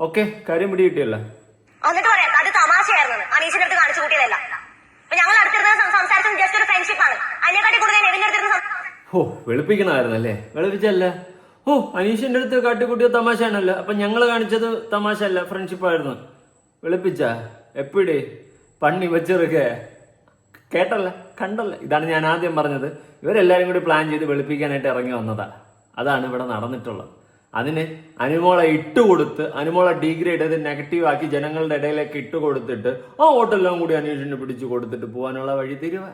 ഓക്കെ കാര്യം പിടികിട്ടിയല്ലേ
എന്നിട്ട് പറയാം അത് തമാശയായിരുന്നു. അനീഷിന്റെ അടുത്ത് കാണിച്ചു കൂട്ടിയതല്ല. അപ്പൊ ഞങ്ങൾ അടുത്തിരുന്ന് സംസാരിച്ചത് ജസ്റ്റ് ഒരു ഫ്രണ്ട്ഷിപ്പ് ആണ്. അതിനെക്കാട്ടി കൂടുതൽ നെവിന്റെ അടുത്തിരുന്ന് സം-
ഓ വെളുപ്പിക്കണമായിരുന്നല്ലേ വെളുപ്പിച്ചല്ല ഓ അനീഷിന്റെ അടുത്ത് കാട്ടിക്കുട്ടിയോ തമാശയാണല്ലോ. അപ്പൊ ഞങ്ങൾ കാണിച്ചത് തമാശ അല്ല ഫ്രണ്ട്ഷിപ്പ് ആയിരുന്നു. വെളുപ്പിച്ച എപ്പിടെ? പണ്ണി വെച്ചെറുക്കെ. കേട്ടല്ല? കണ്ടല്ല? ഇതാണ് ഞാൻ ആദ്യം പറഞ്ഞത്. ഇവരെല്ലാരും കൂടി പ്ലാൻ ചെയ്ത് വെളുപ്പിക്കാനായിട്ട് ഇറങ്ങി വന്നതാ. അതാണ് ഇവിടെ നടന്നിട്ടുള്ളത്. അതിന് അനുമോളെ ഇട്ടുകൊടുത്ത് അനുമോളെ ഡീഗ്രേഡ് ചെയ്ത് നെഗറ്റീവ് ആക്കി ജനങ്ങളുടെ ഇടയിലേക്ക് ഇട്ട് കൊടുത്തിട്ട് ആ ഓട്ടെല്ലാം കൂടി അന്വേഷണം പിടിച്ചു കൊടുത്തിട്ട് പോകാനുള്ള വഴി തിരുവ.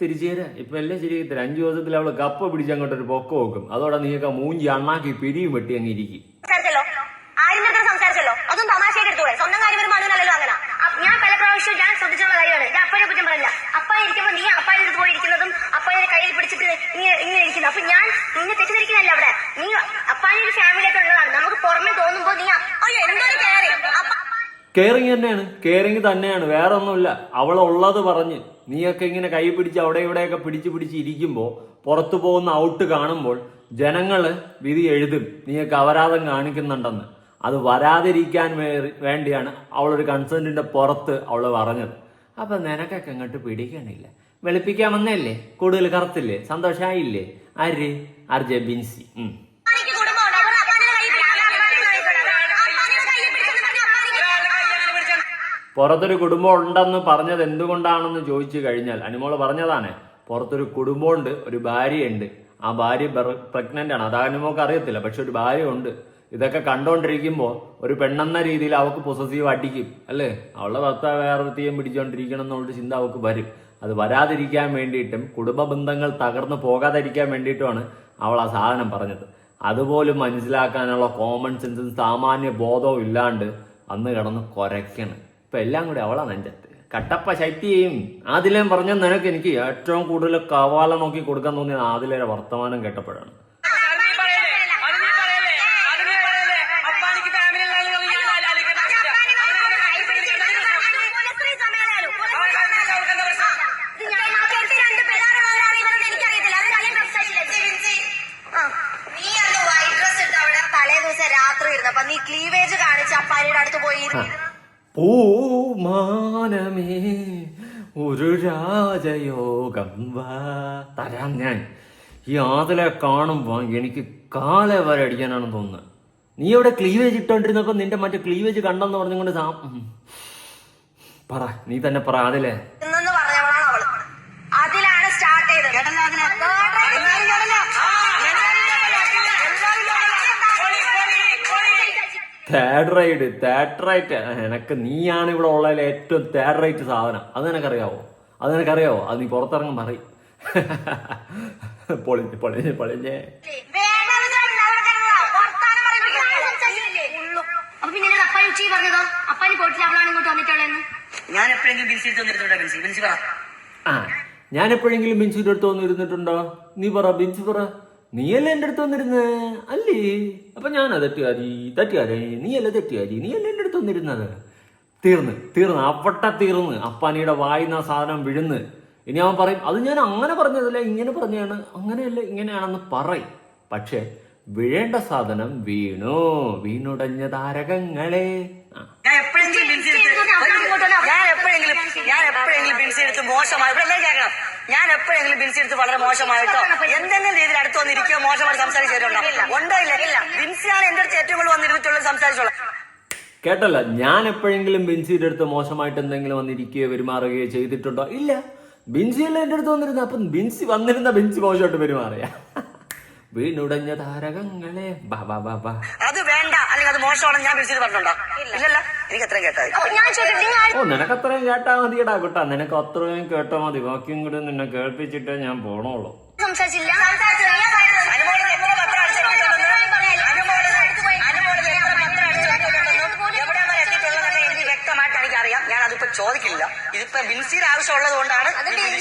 തിരിച്ചേരാ ഇപ്പൊ എല്ലാം ശരിയായിത്തരാം അഞ്ചു ദിവസത്തിൽ അവൾ കപ്പ പിടിച്ച് അങ്ങോട്ട് ഒരു പൊക്ക വെക്കും. അതോടെ നീയൊക്കെ മൂഞ്ചി അണ്ണാക്കി പിരിയും വെട്ടി അങ്ങ് ഇരിക്കും. കെയറിങ് തന്നെയാണ്. കെയറിങ് തന്നെയാണ്. വേറെ ഒന്നുമില്ല അവളുള്ളത് പറഞ്ഞ്. നീയൊക്കെ ഇങ്ങനെ കൈ പിടിച്ച് അവിടെ ഇവിടെയൊക്കെ പിടിച്ച് പിടിച്ച് ഇരിക്കുമ്പോൾ പുറത്തു പോകുന്ന ഔട്ട് കാണുമ്പോൾ ജനങ്ങൾ വിധി എഴുതും. നീയൊക്കെ അപരാധം കാണിക്കുന്നുണ്ടെന്ന്. അത് വരാതിരിക്കാൻ വേണ്ടിയാണ് അവളൊരു കൺസേൺറ്റിന്റെ പുറത്ത് അവൾ പറഞ്ഞത്. അപ്പം നിനക്കൊക്കെ അങ്ങോട്ട് പിടിക്കണില്ല. വെളുപ്പിക്കാൻ വന്നല്ലേ കൂടുതൽ കറുത്തില്ലേ? സന്തോഷമായില്ലേ ആര്? ആർ ജെ ബിൻസി ഉം.
അപ്പാനിക്ക് കുടുംബമുണ്ട്. അതുകൊണ്ട് അപ്പാനിയുടെ കയ്യിൽ പിടിച്ച് അപ്പാനിയുടെ കയ്യിൽ പിടിച്ചെന്ന് പറഞ്ഞ് അപ്പാനിക്ക്
പുറത്തൊരു കുടുംബം ഉണ്ടെന്ന് പറഞ്ഞത് എന്തുകൊണ്ടാണെന്ന് ചോദിച്ചു കഴിഞ്ഞാൽ അനുമോൾ പറഞ്ഞതാണ് പുറത്തൊരു കുടുംബമുണ്ട് ഒരു ഭാര്യയുണ്ട്. ആ ഭാര്യ പ്രഗ്നന്റ് ആണ്. അത് അനുമോക്ക് അറിയത്തില്ല പക്ഷെ ഒരു ഭാര്യ ഉണ്ട് ഇതൊക്കെ കണ്ടോണ്ടിരിക്കുമ്പോൾ ഒരു പെണ്ണെന്ന രീതിയിൽ അവൾക്ക് പൊസസീവ് അടിക്കും അല്ലേ? അവളുടെ ഭർത്താവ് വേറൊരു തീയം പിടിച്ചോണ്ടിരിക്കണം എന്നുള്ള ചിന്ത അവൾക്ക് വരും. അത് വരാതിരിക്കാൻ വേണ്ടിയിട്ടും കുടുംബ ബന്ധങ്ങൾ തകർന്നു പോകാതിരിക്കാൻ വേണ്ടിയിട്ടുമാണ് അവൾ ആ സാധനം പറഞ്ഞത്. അതുപോലും മനസ്സിലാക്കാനുള്ള കോമൺ സെൻസും സാമാന്യ ബോധവും ഇല്ലാണ്ട് അന്ന് കിടന്ന് കൊരയ്ക്കണം. ഇപ്പൊ എല്ലാം കൂടി എന്റെ അടുത്ത്. കട്ടപ്പ ശൈത്യം ആദിലേം പറഞ്ഞ നിനക്ക് എനിക്ക് ഏറ്റവും കൂടുതൽ കവാല നോക്കി കൊടുക്കാൻ തോന്നിയത് ആദിലേരെ വർത്തമാനം കേട്ടപ്പോഴാണ്
കുലസ്ത്രീ സമ്മേളനം. ഞാൻ മാർക്കറ്റിൽ രണ്ട് പിള്ളേരുള്ളവരാണ് ഇവരെന്ന് എനിക്കറിയത്തില്ല. അത് ഞാൻ സംസാരിച്ചില്ല. ആ. നീ അന്ന് white dress ഇട്ട് അവിടെ തലേ ദിവസം രാത്രി ഇരുന്നപ്പോ നീ ക്ലീവേജ് കാണിച്ച് അപ്പാരിയുടെ അടുത്ത് പോയി ഇരുന്ന്
പൂമാനമേ ഒരു രാജയോഗം വാ തരാം ഞാൻ ഈ ആദിലെ കാണുമ്പോ എനിക്ക് കാല വരെ അടിക്കാനാണ് തോന്നുന്നത് നീ എവിടെ ക്ലീവേജ് ഇട്ടോണ്ടിരുന്നപ്പോ നിന്റെ മറ്റേ ക്ലീവേജ് കണ്ടെന്ന് പറഞ്ഞുകൊണ്ട്. പറ നീ തന്നെ പറ അതിലെ
എന്ന് പറഞ്ഞവളാണ് അവൾ അതിലാണ് സ്റ്റാർട്ട് ചെയ്തത്
തേർഡ് റൈഡ് തേർഡ് റൈറ്റ് എനക്ക് നീയാണ് ഇവിടെ ഉള്ളതിൽ ഏറ്റവും തേർഡ് റൈറ്റ് സാധനം അത് നിനക്കറിയാവോ അത് നിനക്കറിയാവോ അത് നീ പുറത്തിറങ്ങും പറയും പൊളിഞ്ഞ് പൊളിഞ്ഞ് പൊളിഞ്ഞ്.
ഞാൻ എപ്പോഴെങ്കിലും
ബിൻസിന്റെ അടുത്ത് വന്നിരുന്നിട്ടുണ്ടോ? നീ പറ ബിൻസി പറ. നീയല്ലേ എന്റെ അടുത്ത് വന്നിരുന്നത് അല്ലേ? അപ്പൊ ഞാനാ തെറ്റുകാരി തെറ്റുകാരി നീയല്ലേ തെറ്റുകാരി നീയല്ലേ എന്റെ അടുത്ത് വന്നിരുന്നത്? തീർന്ന് തീർന്ന്. അവട്ട തീർന്ന്. അപ്പാനിയുടെ വായിന്ന സാധനം വിഴുന്ന്. ഇനി അവൻ പറയും അത് ഞാൻ അങ്ങനെ പറഞ്ഞതല്ല ഇങ്ങനെ പറഞ്ഞാണ് അങ്ങനെയല്ല ഇങ്ങനെയാണെന്ന് പറയും. പക്ഷെ വീഴേണ്ട സാധനം വീണു. വീണുടഞ്ഞ താരകങ്ങളെ.
ഞാൻ എപ്പോഴെങ്കിലും ബിൻസി എടുത്ത് ഞാൻ എപ്പോഴെങ്കിലും ഞാൻ എപ്പോഴെങ്കിലും ബിൻസി എടുത്ത് മോശമായി ഞാൻ എപ്പോഴെങ്കിലും ബിൻസി എടുത്ത് വളരെ മോശമായിട്ടോ? എന്തെങ്കിലും രീതിയിൽ അടുത്ത് വന്നിരിക്കുകയോ മോശമായിട്ട് സംസാരിച്ചിട്ടുണ്ടോ ഉണ്ടോ ഇല്ല? ബിൻസിയാണ് എന്റെ അടുത്ത് ഏറ്റവും കൂടുതൽ വന്നിരുന്നിട്ടുള്ളത് സംസാരിച്ചോളാം.
കേട്ടല്ല? ഞാൻ എപ്പോഴെങ്കിലും ബിൻസിയുടെ അടുത്ത് മോശമായിട്ട് എന്തെങ്കിലും വന്നിരിക്കുകയോ പെരുമാറുകയോ ചെയ്തിട്ടുണ്ടോ? ഇല്ല. ബിൻസിയല്ല എന്റെ അടുത്ത് വന്നിരുന്നത്? അപ്പം ബിൻസി വന്നിരുന്ന ബിൻസി മോശമായിട്ട് പെരുമാറിയ. വീണുടഞ്ഞ താരകങ്ങളെ.
അത് വേണ്ട. അല്ലെങ്കിൽ അത് ഞാൻ ബിൻസി പറഞ്ഞിട്ടുണ്ടോ ഇല്ലല്ല. എനിക്ക് അത്രയും
ആരും
ഓ നിനക്ക് അത്രയും കേട്ടാ മതിയടാ കുട്ടാ. നിനക്ക് അത്രയും കേട്ടാ മതി. ബാക്കിയും കൂടി നിന്നെ കേൾപ്പിച്ചിട്ടേ ഞാൻ പോണോളൂ.
സംസാരിച്ചില്ല സംസാരിച്ചില്ല ഞാൻ പറയുന്നത്
അനുമോൾ എത്ര പത്രം അടിച്ചിട്ടുണ്ടെന്നും അനുമോൾ അനുമോൾ എത്ര പത്രം അടിച്ചിട്ടുണ്ടെന്നും എവിടെയാണ് എത്തിയിട്ടുള്ളതെന്നൊക്കെ എനിക്ക് വ്യക്തമായിട്ട് എനിക്കറിയാം ഞാൻ അതിപ്പോ ചോദിക്കില്ല. ഇതിപ്പോ ബിൻസിയുടെ ആവശ്യമുള്ളത് കൊണ്ടാണ്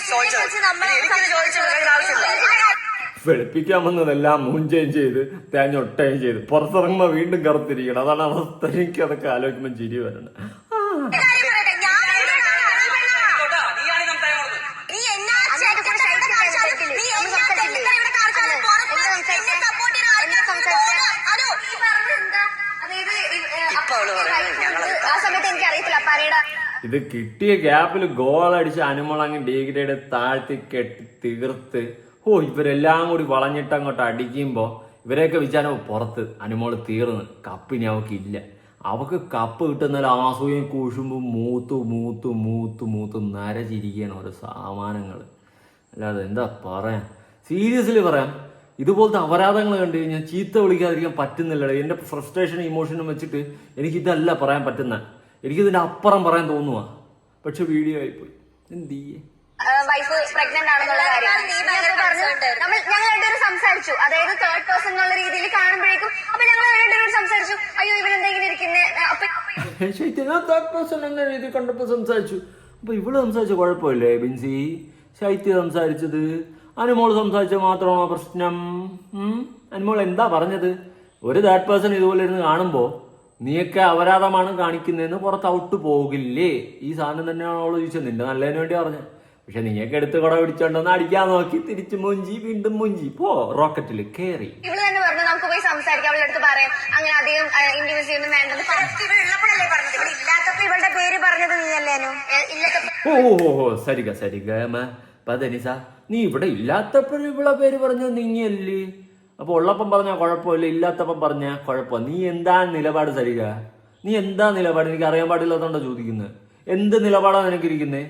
ചോദിച്ചത്. എനിക്കിത് ചോദിച്ചത് ആവശ്യമില്ല.
വെളുപ്പിക്കാൻ വന്നതെല്ലാം മൂഞ്ചയും ചെയ്ത് തേഞ്ഞൊട്ടയും ചെയ്ത്. പുറത്തിറങ്ങുമ്പോൾ വീണ്ടും കറുത്തിരിക്കണം. അതാണ് അവസ്ഥ. എനിക്ക് അതൊക്കെ ആലോചിക്കുമ്പോൾ ചിരി വരണം ഇത് കിട്ടിയ ഗ്യാപ്പിൽ ഗോൾ അടിച്ച് അനുമളങ്ങ് ഡീഗ്രേഡ് താഴ്ത്തി കെട്ടി തീർത്ത്. ഓ ഇവരെല്ലാം കൂടി വളഞ്ഞിട്ട് അങ്ങോട്ട് അടിക്കുമ്പോൾ ഇവരെയൊക്കെ വിചാരം പുറത്ത് അനുമോൾ തീർന്ന്. കപ്പിനി അവൾക്ക് ഇല്ല. അവക്ക് കപ്പ് കിട്ടുന്ന ആസൂയം കൂഷുമ്പോ മൂത്തു മൂത്തു മൂത്തു മൂത്തു നരചിരിക്കുകയാണ് ഓരോ സാമാനങ്ങൾ അല്ലാതെ എന്താ പറയാം സീരിയസ്ലി പറയാം. ഇതുപോലത്തെ അപരാധങ്ങൾ കണ്ടു കഴിഞ്ഞാൽ ചീത്ത വിളിക്കാതിരിക്കാൻ പറ്റുന്നില്ല എന്റെ ഫ്രസ്ട്രേഷൻ ഇമോഷനും വെച്ചിട്ട് എനിക്ക് ഇതല്ല പറയാൻ പറ്റുന്ന. എനിക്കിതിന്റെ അപ്പുറം പറയാൻ തോന്നുക പക്ഷെ വീഡിയോ ആയിപ്പോയി എന്ത് ചെയ്യേ
വൈഫ് പ്രഗ്നന്റ് ആണെന്നുള്ള കാര്യം. നമ്മൾ ഞങ്ങൾ രണ്ടുപേരും സംസാരിച്ചു. അതായത് തേർഡ് പേഴ്സൺ എന്നുള്ള രീതിയിൽ കാണുമ്പോഴേക്കും അപ്പൊ ഞങ്ങൾ രണ്ടുപേരും സംസാരിച്ചു. അയ്യോ ഇവനെന്തെങ്കിലും ഇരിക്കുന്നേ? അപ്പൊ
ശൈത്യ ഞാൻ തേർഡ് പേഴ്സൺ എന്ന രീതിയിൽ കണ്ടപ്പോൾ സംസാരിച്ചു. അപ്പൊ ഇവൾ സംസാരിച്ച കുഴപ്പമില്ലേ ബിൻസി? ശൈത്യ സംസാരിച്ചത്. അനുമോൾ സംസാരിച്ച മാത്രമാണോ പ്രശ്നം? ഉം? അനുമോൾ എന്താ പറഞ്ഞത്? ഒരു തേർഡ് പേഴ്സൺ ഇതുപോലെ ഇരുന്ന് കാണുമ്പോൾ നീയൊക്കെ അപരാധമാണ് കാണിക്കുന്നതെന്ന് പുറത്ത് ഔട്ട് പോകില്ലേ? ഈ സാധനം തന്നെയാണ് അവൾ ചോദിച്ചത്? നിന്റെ നല്ലതിന് വേണ്ടി പറഞ്ഞു. പക്ഷെ നീയൊക്കെ എടുത്ത് കുട പിടിച്ചോണ്ടെന്ന് അടിക്കാൻ നോക്കി തിരിച്ചു മുഞ്ചി വീണ്ടും മുഞ്ചി. പോ റോക്കറ്റിൽ കേറി.
ഇവൾ തന്നെ പറഞ്ഞു നമുക്ക് പോയി സംസാരിക്കാം അവളുടെ അടുത്ത് പറയാം. അങ്ങനെ അധികം ഇന്റിമസി ഒന്നും
ഉള്ളപ്പോഴല്ലേ പറഞ്ഞത്? ഇവിടെ ഇല്ലാത്തപ്പോ ഇവളുടെ പേര് പറഞ്ഞത് നീയല്ലേനു
ഇല്ലത്തെ
ഓ ഓ, ഓ സരിക സരിക പതനിസ നീ ഇവിടെ ഇല്ലാത്തപ്പോഴും ഇവിടെ പേര് പറഞ്ഞത് നീങ്ങിയല്ലേ അപ്പൊ ഉള്ളപ്പം പറഞ്ഞാൽ കുഴപ്പമില്ല ഇല്ലാത്തപ്പം പറഞ്ഞാൽ കുഴപ്പം നീ എന്താ നിലപാട് സരിക? നീ എന്താ നിലപാട്? എനിക്ക് അറിയാൻ പാടില്ലാത്തോണ്ടാ ചോദിക്കുന്നത് എന്ത് നിലപാടാ നിനക്കിരിക്കുന്നേ?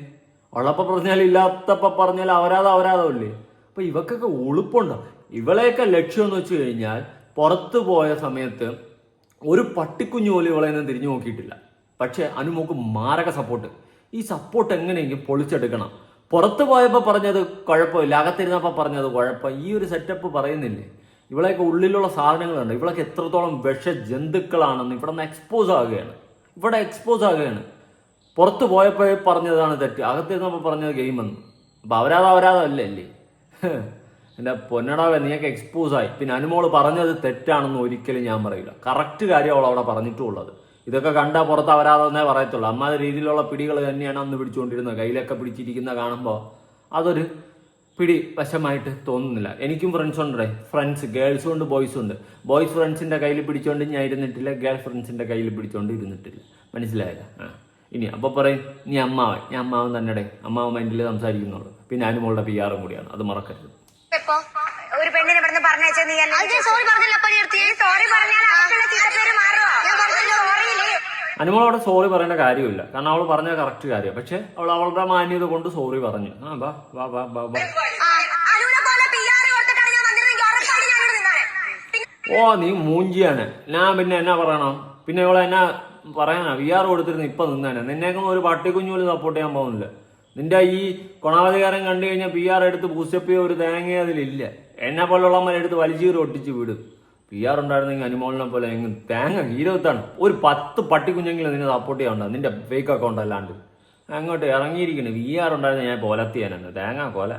ഉള്ളപ്പം പറഞ്ഞാൽ ഇല്ലാത്തപ്പം പറഞ്ഞാൽ അവരാധം അവരാധമല്ലേ അപ്പൊ ഇവക്കൊക്കെ ഉളുപ്പുണ്ടോ? ഇവളെയൊക്കെ ലക്ഷ്യം എന്ന് വെച്ച് കഴിഞ്ഞാൽ പുറത്തു പോയ സമയത്ത് ഒരു പട്ടിക്കുഞ്ഞു പോലും ഇവളെ നിന്ന് തിരിഞ്ഞു നോക്കിയിട്ടില്ല. പക്ഷേ അനുമോക്ക് മാരക സപ്പോർട്ട്. ഈ സപ്പോർട്ട് എങ്ങനെയെങ്കിലും പൊളിച്ചെടുക്കണം. പുറത്തു പോയപ്പോൾ പറഞ്ഞത് കുഴപ്പമില്ല അകത്തിരുന്നപ്പോൾ പറഞ്ഞത് കുഴപ്പം ഈ ഒരു സെറ്റപ്പ് പറയുന്നില്ലേ? ഇവളെയൊക്കെ ഉള്ളിലുള്ള സാധനങ്ങളുണ്ട്. ഇവളൊക്കെ എത്രത്തോളം വിഷ ജന്തുക്കളാണെന്ന് ഇവിടെ നിന്ന് എക്സ്പോസ് ആകുകയാണ് ഇവിടെ എക്സ്പോസ് ആകുകയാണ് പുറത്ത് പോയപ്പോഴേ പറഞ്ഞതാണ് തെറ്റ്. അകത്തിരുന്നപ്പോൾ പറഞ്ഞത് ഗെയിമെന്ന് അപ്പോൾ അപ്പൊ അവരാതല്ലേ അല്ലേ എന്റെ പൊന്നടാവേ നീയൊക്കെ എക്സ്പോസ് ആയി. പിന്നെ അനുമോൾ പറഞ്ഞത് തെറ്റാണെന്ന് ഒരിക്കലും ഞാൻ പറയില്ല. കറക്റ്റ് കാര്യം അവൾ അവിടെ പറഞ്ഞിട്ടുള്ളത്. ഇതൊക്കെ കണ്ടാൽ പുറത്ത് അവരാതെന്നേ പറയത്തുള്ളൂ. അമ്മാതെ രീതിയിലുള്ള പിടികൾ തന്നെയാണ് അന്ന് പിടിച്ചുകൊണ്ടിരുന്നത്. കയ്യിലൊക്കെ പിടിച്ചിരിക്കുന്ന കാണുമ്പോൾ അതൊരു പിടി വശമായിട്ട് തോന്നുന്നില്ല. എനിക്കും ഫ്രണ്ട്സ് ഉണ്ട് ഫ്രണ്ട്സ് ഗേൾസും ഉണ്ട് ബോയ്സും ഉണ്ട്. ബോയ്സ് ഫ്രണ്ട്സിന്റെ കയ്യിൽ പിടിച്ചോണ്ട് ഞാൻ ഇരുന്നിട്ടില്ല. ഗേൾ ഫ്രണ്ട്സിന്റെ കയ്യിൽ പിടിച്ചോണ്ട് ഇരുന്നിട്ടില്ല. മനസ്സിലായില്ല ആ. ഇനി അപ്പോൾ പറയും നീ അമ്മാവൻ. ഞാൻ അമ്മാവൻ തന്നെടേ. അമ്മാവൻ മൈൻഡിൽ സംസാരിക്കുന്നുള്ളൂ. പിന്നെ അനുമോളുടെ പി ആറും കൂടിയാണ്. അത് മറക്കരുത്.
ഒരു പെണ്ണിനെ പറഞ്ഞു പറഞ്ഞയച്ച നീ
സോറി പറഞ്ഞില്ല.
സോറി പറഞ്ഞാൽ അവർക്കുള്ള
അനുമോളോട് സോറി പറയേണ്ട കാര്യമില്ല. കാരണം അവൾ പറഞ്ഞ കറക്റ്റ് കാര്യം. പക്ഷെ അവൾ അവളുടെ മാന്യത കൊണ്ട് സോറി പറഞ്ഞു. ആ
ബാ ഞാൻ വന്നിരുന്നെങ്കിൽ ഉറപ്പായിട്ട് നിന്നാണ്.
ഓ നീ മൂഞ്ചിയാണ്. ഞാൻ പിന്നെ എന്നാ പറയണം? പിന്നെ ഇവളെ എന്നാ പറയാനാ? വി ആർ കൊടുത്തിരുന്നു ഇപ്പൊ നിന്നാണ് നിന്നേക്കൊന്നും ഒരു പട്ടിക്കുഞ്ഞു പോലും സപ്പോർട്ട് ചെയ്യാൻ പോകുന്നില്ല. നിന്റെ ഈ കൊണാവധികാരം കണ്ടു കഴിഞ്ഞാൽ പി ആർ എടുത്ത് ബൂസ്റ്റപ്പ് ചെയ്യ ഒരു തേങ്ങ അതിലില്ല. എന്നെ പോലുള്ളവന്മാരെടുത്ത് വലിച്ചീറ് ഒട്ടിച്ച് വിടും. പി ആർ ഉണ്ടായിരുന്നെങ്കിൽ അനുമോളിനെ പോലെ എങ്ങും തേങ്ങ ഇരുപത്താണ് ഒരു പത്ത് പട്ടിക്കുഞ്ഞെങ്കിലും നിന്നെ സപ്പോർട്ട് ചെയ്യാൻ നിന്റെ ഫേക്ക് അക്കൗണ്ട് അല്ലാണ്ട്. അങ്ങോട്ട് ഇറങ്ങിയിരിക്കുന്നു. വി ആർ ഉണ്ടായിരുന്ന ഞാൻ പോലത്തിയാനെന്ന് തേങ്ങ കൊല.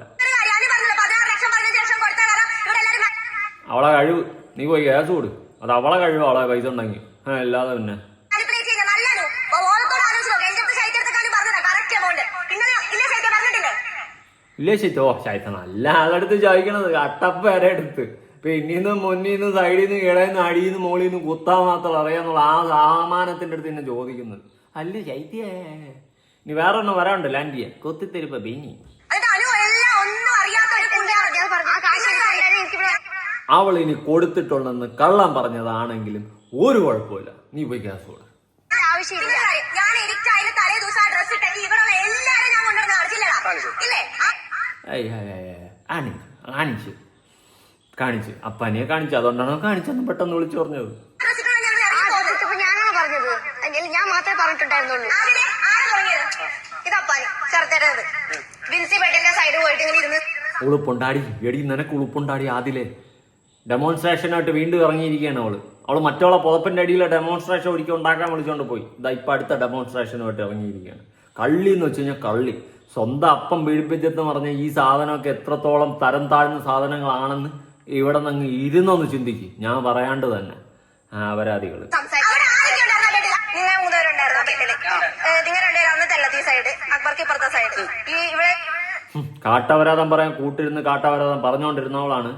അവളെ കഴിവ്. നീ പോയി ഗ്യാസ് കൊടു. അത് അവളെ കഴിവ്. അവളെ പൈസ ഉണ്ടെങ്കിൽ. ആ അല്ലാതെ പിന്നെ.
ഇല്ല ശൈത്യം?
ശൈത്തോ ഓ ശൈത്ത നല്ല ആളെടുത്ത് ചോദിക്കണത്. കട്ടപ്പ വരെ എടുത്ത്. പിന്നീന്ന് മുന്നീന്ന് സൈഡിൽ നിന്ന് ഇടയിന്ന് അടിയിന്ന് മോളിൽ നിന്ന് കുത്താൻ മാത്രം അറിയാന്നുള്ള ആ സാമാനത്തിന്റെ അടുത്ത് തന്നെ ചോദിക്കുന്നത്. അല്ല ശൈത്യേ. ഇനി വേറെ ഒന്നും വരാണ്ട് ലാൻഡിയ. ചെയ്യാൻ കൊത്തിത്തരുപ്പ ബിനി.
എന്നിട്ട് എല്ലാം ഒന്നും അറിയാത്ത ഒരു കുഞ്ഞാണ്
ഞാൻ പറഞ്ഞു ആ കാശ് എടുത്തില്ലായിരുന്നു എനിക്കിവിടെ
അവൾ ഇനി കൊടുത്തിട്ടുണ്ടെന്ന് കള്ളം പറഞ്ഞതാണെങ്കിലും ഒരു കുഴപ്പമില്ല. നീ പോയി ഗ്യാസ് കൊടു.
ആവശ്യമില്ല.
പിന്നെ
കാണിച്ചു. അപ്പനെ കാണിച്ചു. അപ്പനെയെ കാണിച്ചു അതുകൊണ്ടാണ് കാണിച്ചെന്ന് പെട്ടെന്ന് വിളിച്ചു പറഞ്ഞത്.
ഞാൻ
മാത്രമേ പറഞ്ഞിട്ടുണ്ടായിരുന്നുള്ളൂ? ഇതപ്പാനി ബിൻസി ബെഡിന്റെ സൈഡ് പോയിട്ട് ഇങ്ങനെ ഇരുന്ന്
ഉളുപ്പുണ്ടാടി. എടി നിനക്ക് ഉളുപ്പുണ്ടാടി ആദിലെ. ഡെമോൺസ്ട്രേഷനായിട്ട് വീണ്ടും ഇറങ്ങിയിരിക്കുകയാണ് അവൾ. അവൾ മറ്റവളെ പുതപ്പിന്റെ അടിയിലെ ഡെമോൺസ്ട്രേഷൻ ഒരിക്കൽ ഉണ്ടാക്കാൻ വിളിച്ചോണ്ട് പോയി. ഇതാ ഇപ്പൊ അടുത്ത ഡെമോൺസ്ട്രേഷനുമായിട്ട് ഇറങ്ങിയിരിക്കുകയാണ്. കള്ളി എന്ന് വെച്ച് കഴിഞ്ഞാൽ കള്ളി. സ്വന്തം അപ്പം പീഡിപ്പിച്ചെന്ന് പറഞ്ഞ ഈ സാധനമൊക്കെ എത്രത്തോളം തരം താഴ്ന്ന സാധനങ്ങളാണെന്ന് ഇവിടെ നിന്ന് ഇരുന്നൊന്ന് ചിന്തിക്ക്. ഞാൻ പറയാണ്ട് തന്നെ. അപരാധികൾ കാട്ടവരാതം പറയാൻ കൂട്ടിരുന്ന് കാട്ടവരാതം പറഞ്ഞുകൊണ്ടിരുന്നവളാണ്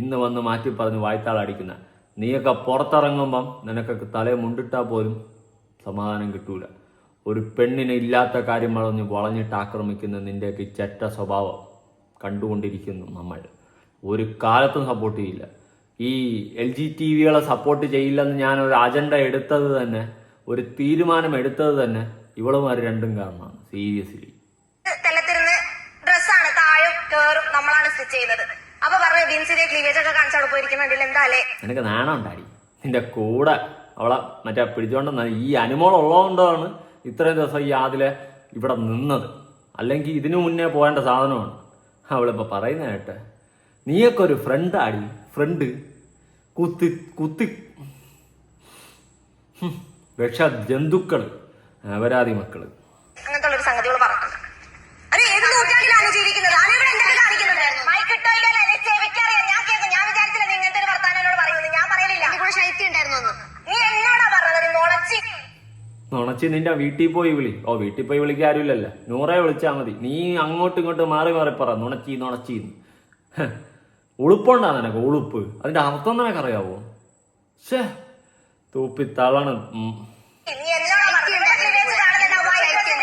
ഇന്ന് വന്ന് മാറ്റി പറഞ്ഞ് അടിക്കുന്ന. നീയൊക്കെ പുറത്തിറങ്ങുമ്പം നിനക്കൊക്കെ തലയെ മുണ്ടിട്ടാ പോലും സമാധാനം കിട്ടൂല. ഒരു പെണ്ണിനെ ഇല്ലാത്ത കാര്യം പറഞ്ഞ് വളഞ്ഞിട്ട് ആക്രമിക്കുന്ന നിന്റെയൊക്കെ ചെറ്റ സ്വഭാവം കണ്ടുകൊണ്ടിരിക്കുന്നു നമ്മൾ. ഒരു കാലത്തും സപ്പോർട്ട് ചെയ്യില്ല. ഈ എൽ ജി ടി വികളെ സപ്പോർട്ട് ചെയ്യില്ലെന്ന് ഞാൻ ഒരു അജണ്ട എടുത്തത് തന്നെ ഒരു തീരുമാനം എടുത്തത് തന്നെ ഇവളുമാർ രണ്ടും കാരണമാണ് സീരിയസ്ലി
എനിക്ക് ഡ്രസ്സാണ് താഴും കേറും നമ്മളാണ് സ്റ്റിച്ച് ചെയ്യുന്നത്. അപ്പൊ പറഞ്ഞു ബിൻസിന്റെ ക്ലീവേജ് ഒക്കെ കാണിച്ചവിടെ പോയിരിക്കുന്നുണ്ടില്ല എന്താ
നിനക്ക് നാണം ഉണ്ടായി നിന്റെ കൂടെ അവളെ മറ്റേ പിടിച്ചോണ്ടെന്ന ഈ അനുമോൾ ഉള്ളതുകൊണ്ടാണ് ഇത്രയും ദിവസം ഈ ആദിലെ ഇവിടെ നിന്നത്. അല്ലെങ്കിൽ ഇതിനു മുന്നേ പോകേണ്ട സാധനമാണ്. അവളിപ്പോ പറയുന്ന കേട്ടെ. നീയൊക്കെ ഒരു ഫ്രണ്ട് ആടി. ഫ്രണ്ട് കുത്തി കുത്തി. രക്ഷ വിഷ ജന്തുക്കൾ അപരാധി മക്കൾ.
അങ്ങനത്തെ സംഗതികൾ പറഞ്ഞിട്ടുണ്ട്
അത് ഏത് നൂറ്റാണ്ടിലാണ് ജീവിക്കുന്നത്?
നുണച്ച്. നിന്റെ വീട്ടിൽ പോയി വിളി. ഓ വീട്ടിൽ പോയി വിളിക്കാൻ ആരുമില്ലല്ലോ. നൂറെ വിളിച്ചാൽ മതി. നീ അങ്ങോട്ടും ഇങ്ങോട്ടും മാറി മാറി പറ. നുണച്ചി നുണച്ചി ഉളുപ്പുണ്ടാ നിനക്ക് ഉളുപ്പ്. അതിന്റെ അർത്ഥം നിനക്കറിയാവോ ഷേ തൂപ്പിത്തളണ് ഉം.
നീ എന്നോടാ പറഞ്ഞത്. ഇവിടെ cleavage കാണുന്നില്ല. വയറ്റിൽ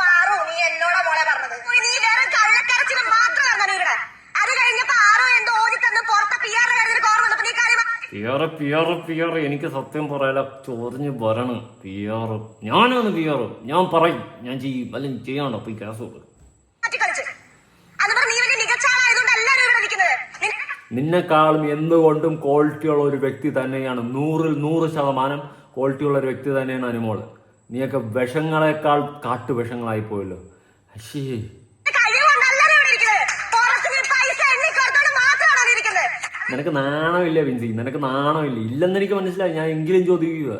പാറു. നീ എന്നോടാ മോളെ പറഞ്ഞത്.
നീ വേറെ കള്ളക്കരച്ചിന് മാത്രമാണ് ഇവിടെ. അത് കഴിഞ്ഞപ്പോ ആരോ എന്തോ ഓടി തന്ന് പുറത്തെ പി ആർ കാര്യത്തിൽ നീ കാര്യം
പിയറ് പിയറ് പിയറ് എനിക്ക് സത്യം പറയാല ചോറിഞ്ഞ് വരണം. പിയറ് ഞാനാണ് പിയറ് ഞാൻ പറയും. ഞാൻ ചെയ്യും. അല്ലെങ്കിൽ ചെയ്യാണ്ടോ പോയി കേസ് കൊടുക്കും
മാറ്റി കളിച്ച് അത് പറഞ്ഞ് നീ വലിയ മികച്ച ആളായതുകൊണ്ട് എല്ലാരും ഇവിടെ നിൽക്കുന്നത് നിന്നെ
നിന്നെക്കാളും എന്തുകൊണ്ടും ക്വാളിറ്റിയുള്ള ഒരു വ്യക്തി തന്നെയാണ്. നൂറിൽ നൂറ് ശതമാനം ക്വാളിറ്റിയുള്ള ഒരു വ്യക്തി തന്നെയാണ് അനുമോൾ. നീയൊക്കെ വിഷങ്ങളെക്കാൾ പോയല്ലോ.
മാത്രമാണ് അവിടെ ഇരിക്കുന്നത്
നിനക്ക് നാണമില്ല വിൻസി? നിനക്ക് നാണമില്ല? ഇല്ലെന്ന് എനിക്ക് മനസ്സിലായി. ഞാൻ എങ്കിലും ചോദിക്കുക.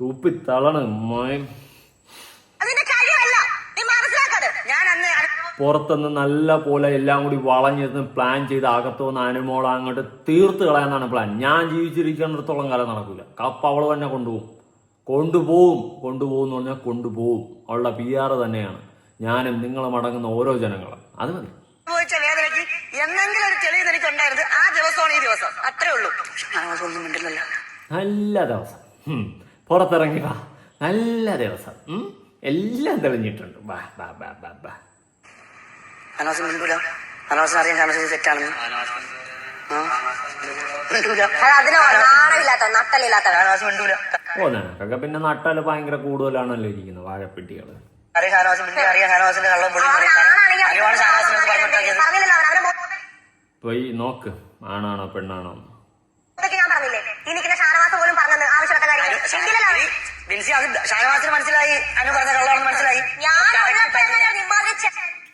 തൂപ്പി തളണ് മയം
അതിന്റെ കഴിവല്ല നീ മനസ്സിലാക്കാതെ
ഞാൻ അന്ന്
പുറത്തുനിന്ന് നല്ല പോലെ എല്ലാം കൂടി വളഞ്ഞിരുന്ന് പ്ലാൻ ചെയ്ത് അകത്തു വന്ന് അനുമോളെ അങ്ങോട്ട് തീർത്ത് കളയാനാണ് പ്ലാൻ ഞാൻ ജീവിച്ചിരിക്കുന്നിടത്തോളം കാലം നടക്കില്ല കപ്പ് അവൾ തന്നെ കൊണ്ടുപോകും. കൊണ്ടുപോകും. കൊണ്ടുപോകും എന്ന് പറഞ്ഞാൽ കൊണ്ടുപോകും. അവളുടെ പി ആർ തന്നെയാണ്. ഞാനും നിങ്ങളും അടങ്ങുന്ന ഓരോ ജനങ്ങളും. അത് മതി.
അനുഭവിച്ച വേദനയ്ക്ക് എന്തെങ്കിലും ഒരു തെളിവ് എനിക്ക് ഉണ്ടായിരുന്നു ആ ദിവസമാണ് ഈ ദിവസം. അത്രേ ഉള്ളൂ. ഒന്നും മിണ്ടില്ലല്ലോ.
നല്ല ദിവസം. പുറത്തിറങ്ങിയ പുറത്തിറങ്ങി വാ. നല്ല ദിവസം. എല്ലാം തെളിഞ്ഞിട്ടുണ്ട്. ബാ ബാ ബാ ബാ ബാ
ഷാനവാസ് മിണ്ടൂല ഷാനവാസിന് അറിയാം ഷാനവാസ് തെറ്റാണെന്ന് ആ? മിണ്ടൂല
അതിന് നാണമില്ലാത്ത നട്ടലില്ലാത്ത
അറിയാൻ മിണ്ടൂല
തെറ്റാണെന്ന് നിനക്കൊക്കെ പിന്നെ നട്ടൽ ഭയങ്കര കൂടുതലാണല്ലോ ഇരിക്കുന്നത്
വാഴപ്പെട്ടികൾ.
പോയി നോക്ക് ആണാണോ പെണ്ണാണോ
ഷാനവാസിന് മനസ്സിലായി അനു പറഞ്ഞ കള്ളാണെന്ന് മനസ്സിലായി.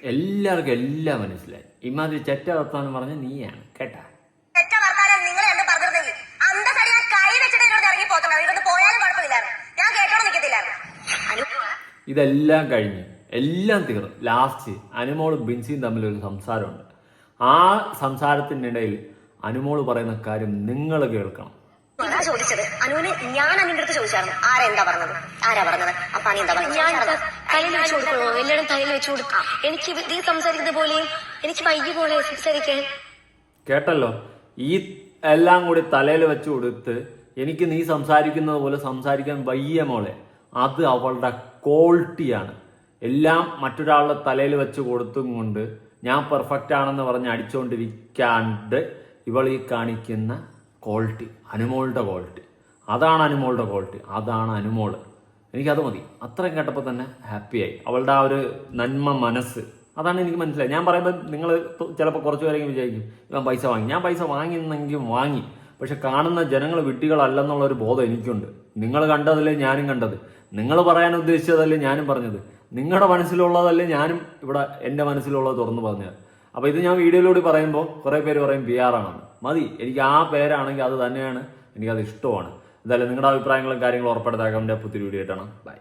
എല്ലാവർക്കും എല്ലാം മനസ്സിലായി. ഇമാതിരി ചെറ്റ വർത്താനം പറഞ്ഞ നീയാണ് കേട്ടാ? ഇതെല്ലാം കഴിഞ്ഞ് എല്ലാം തീർന്നു. ലാസ്റ്റ് അനുമോളും ബിൻസിയും തമ്മിൽ ഒരു സംസാരമുണ്ട്. ആ സംസാരത്തിനിടയിൽ അനുമോൾ പറയുന്ന കാര്യം നിങ്ങൾ കേൾക്കണം.
ഇതാ ചോദിച്ചത്. അനുവിന് ഞാൻ അനിന്റെ അടുത്ത് ചോദിച്ചായിരുന്നു. ആരാ എന്താ പറഞ്ഞത്? ആരാ പറഞ്ഞത്? അപ്പൊ എന്താ പറഞ്ഞത്?
ഞാൻ തലയിൽ വെച്ചു കൊടുക്കണോ എല്ലാവരും തലയിൽ വെച്ചു കൊടുക്കാം. എനിക്ക് നീ സംസാരിക്കുന്ന പോലെയും എനിക്ക് വൈകി പോലെ സംസാരിക്കാൻ
കേട്ടല്ലോ. ഈ എല്ലാം കൂടി തലയിൽ വെച്ച് കൊടുത്ത് എനിക്ക് നീ സംസാരിക്കുന്നത് പോലെ സംസാരിക്കാൻ വയ്യ മോളെ. അത് അവളുടെ ക്വാളിറ്റിയാണ് എല്ലാം മറ്റൊരാളുടെ തലയിൽ വെച്ച് കൊടുത്തും കൊണ്ട് ഞാൻ പെർഫെക്റ്റ് ആണെന്ന് പറഞ്ഞ് അടിച്ചുകൊണ്ടിരിക്കാണ്ട് ഇവൾ ഈ കാണിക്കുന്ന ക്വാളിറ്റി അനുമോളുടെ ക്വാളിറ്റി അതാണ് അനുമോളുടെ ക്വാളിറ്റി അതാണ് അനുമോൾ. എനിക്കത് മതി. അത്രയും കേട്ടപ്പോൾ തന്നെ ഹാപ്പിയായി അവളുടെ ആ ഒരു നന്മ മനസ്സ്. അതാണ് എനിക്ക് മനസ്സിലായി ഞാൻ പറയുമ്പോൾ നിങ്ങൾ ചിലപ്പോൾ കുറച്ച് പേരെങ്കിലും വിചാരിക്കും ഇവൻ പൈസ വാങ്ങി. ഞാൻ പൈസ വാങ്ങിയെന്നെങ്കിലും വാങ്ങി. പക്ഷെ കാണുന്ന ജനങ്ങൾ വിട്ടികളല്ലെന്നുള്ള ഒരു ബോധം എനിക്കുണ്ട്. നിങ്ങൾ കണ്ടതല്ലേ ഞാനും കണ്ടത്. നിങ്ങൾ പറയാൻ ഉദ്ദേശിച്ചതല്ലേ ഞാനും പറഞ്ഞത്. നിങ്ങളുടെ മനസ്സിലുള്ളതല്ലേ ഞാനും ഇവിടെ എന്റെ മനസ്സിലുള്ളത് തുറന്നു പറഞ്ഞത്. അപ്പോൾ ഇത് ഞാൻ വീഡിയോയിലൂടെ പറയുമ്പോൾ കുറേ പേര് പറയും പി ആണെന്ന്. മതി. എനിക്ക് ആ പേരാണെങ്കിൽ അത് തന്നെയാണ്. എനിക്കത് ഇഷ്ടമാണ്. എന്തായാലും നിങ്ങളുടെ അഭിപ്രായങ്ങളും കാര്യങ്ങളും ഉറപ്പെടുത്താൻ കമന്റ് പുതിയ വീഡിയോ ആയിട്ടാണ്. ബൈ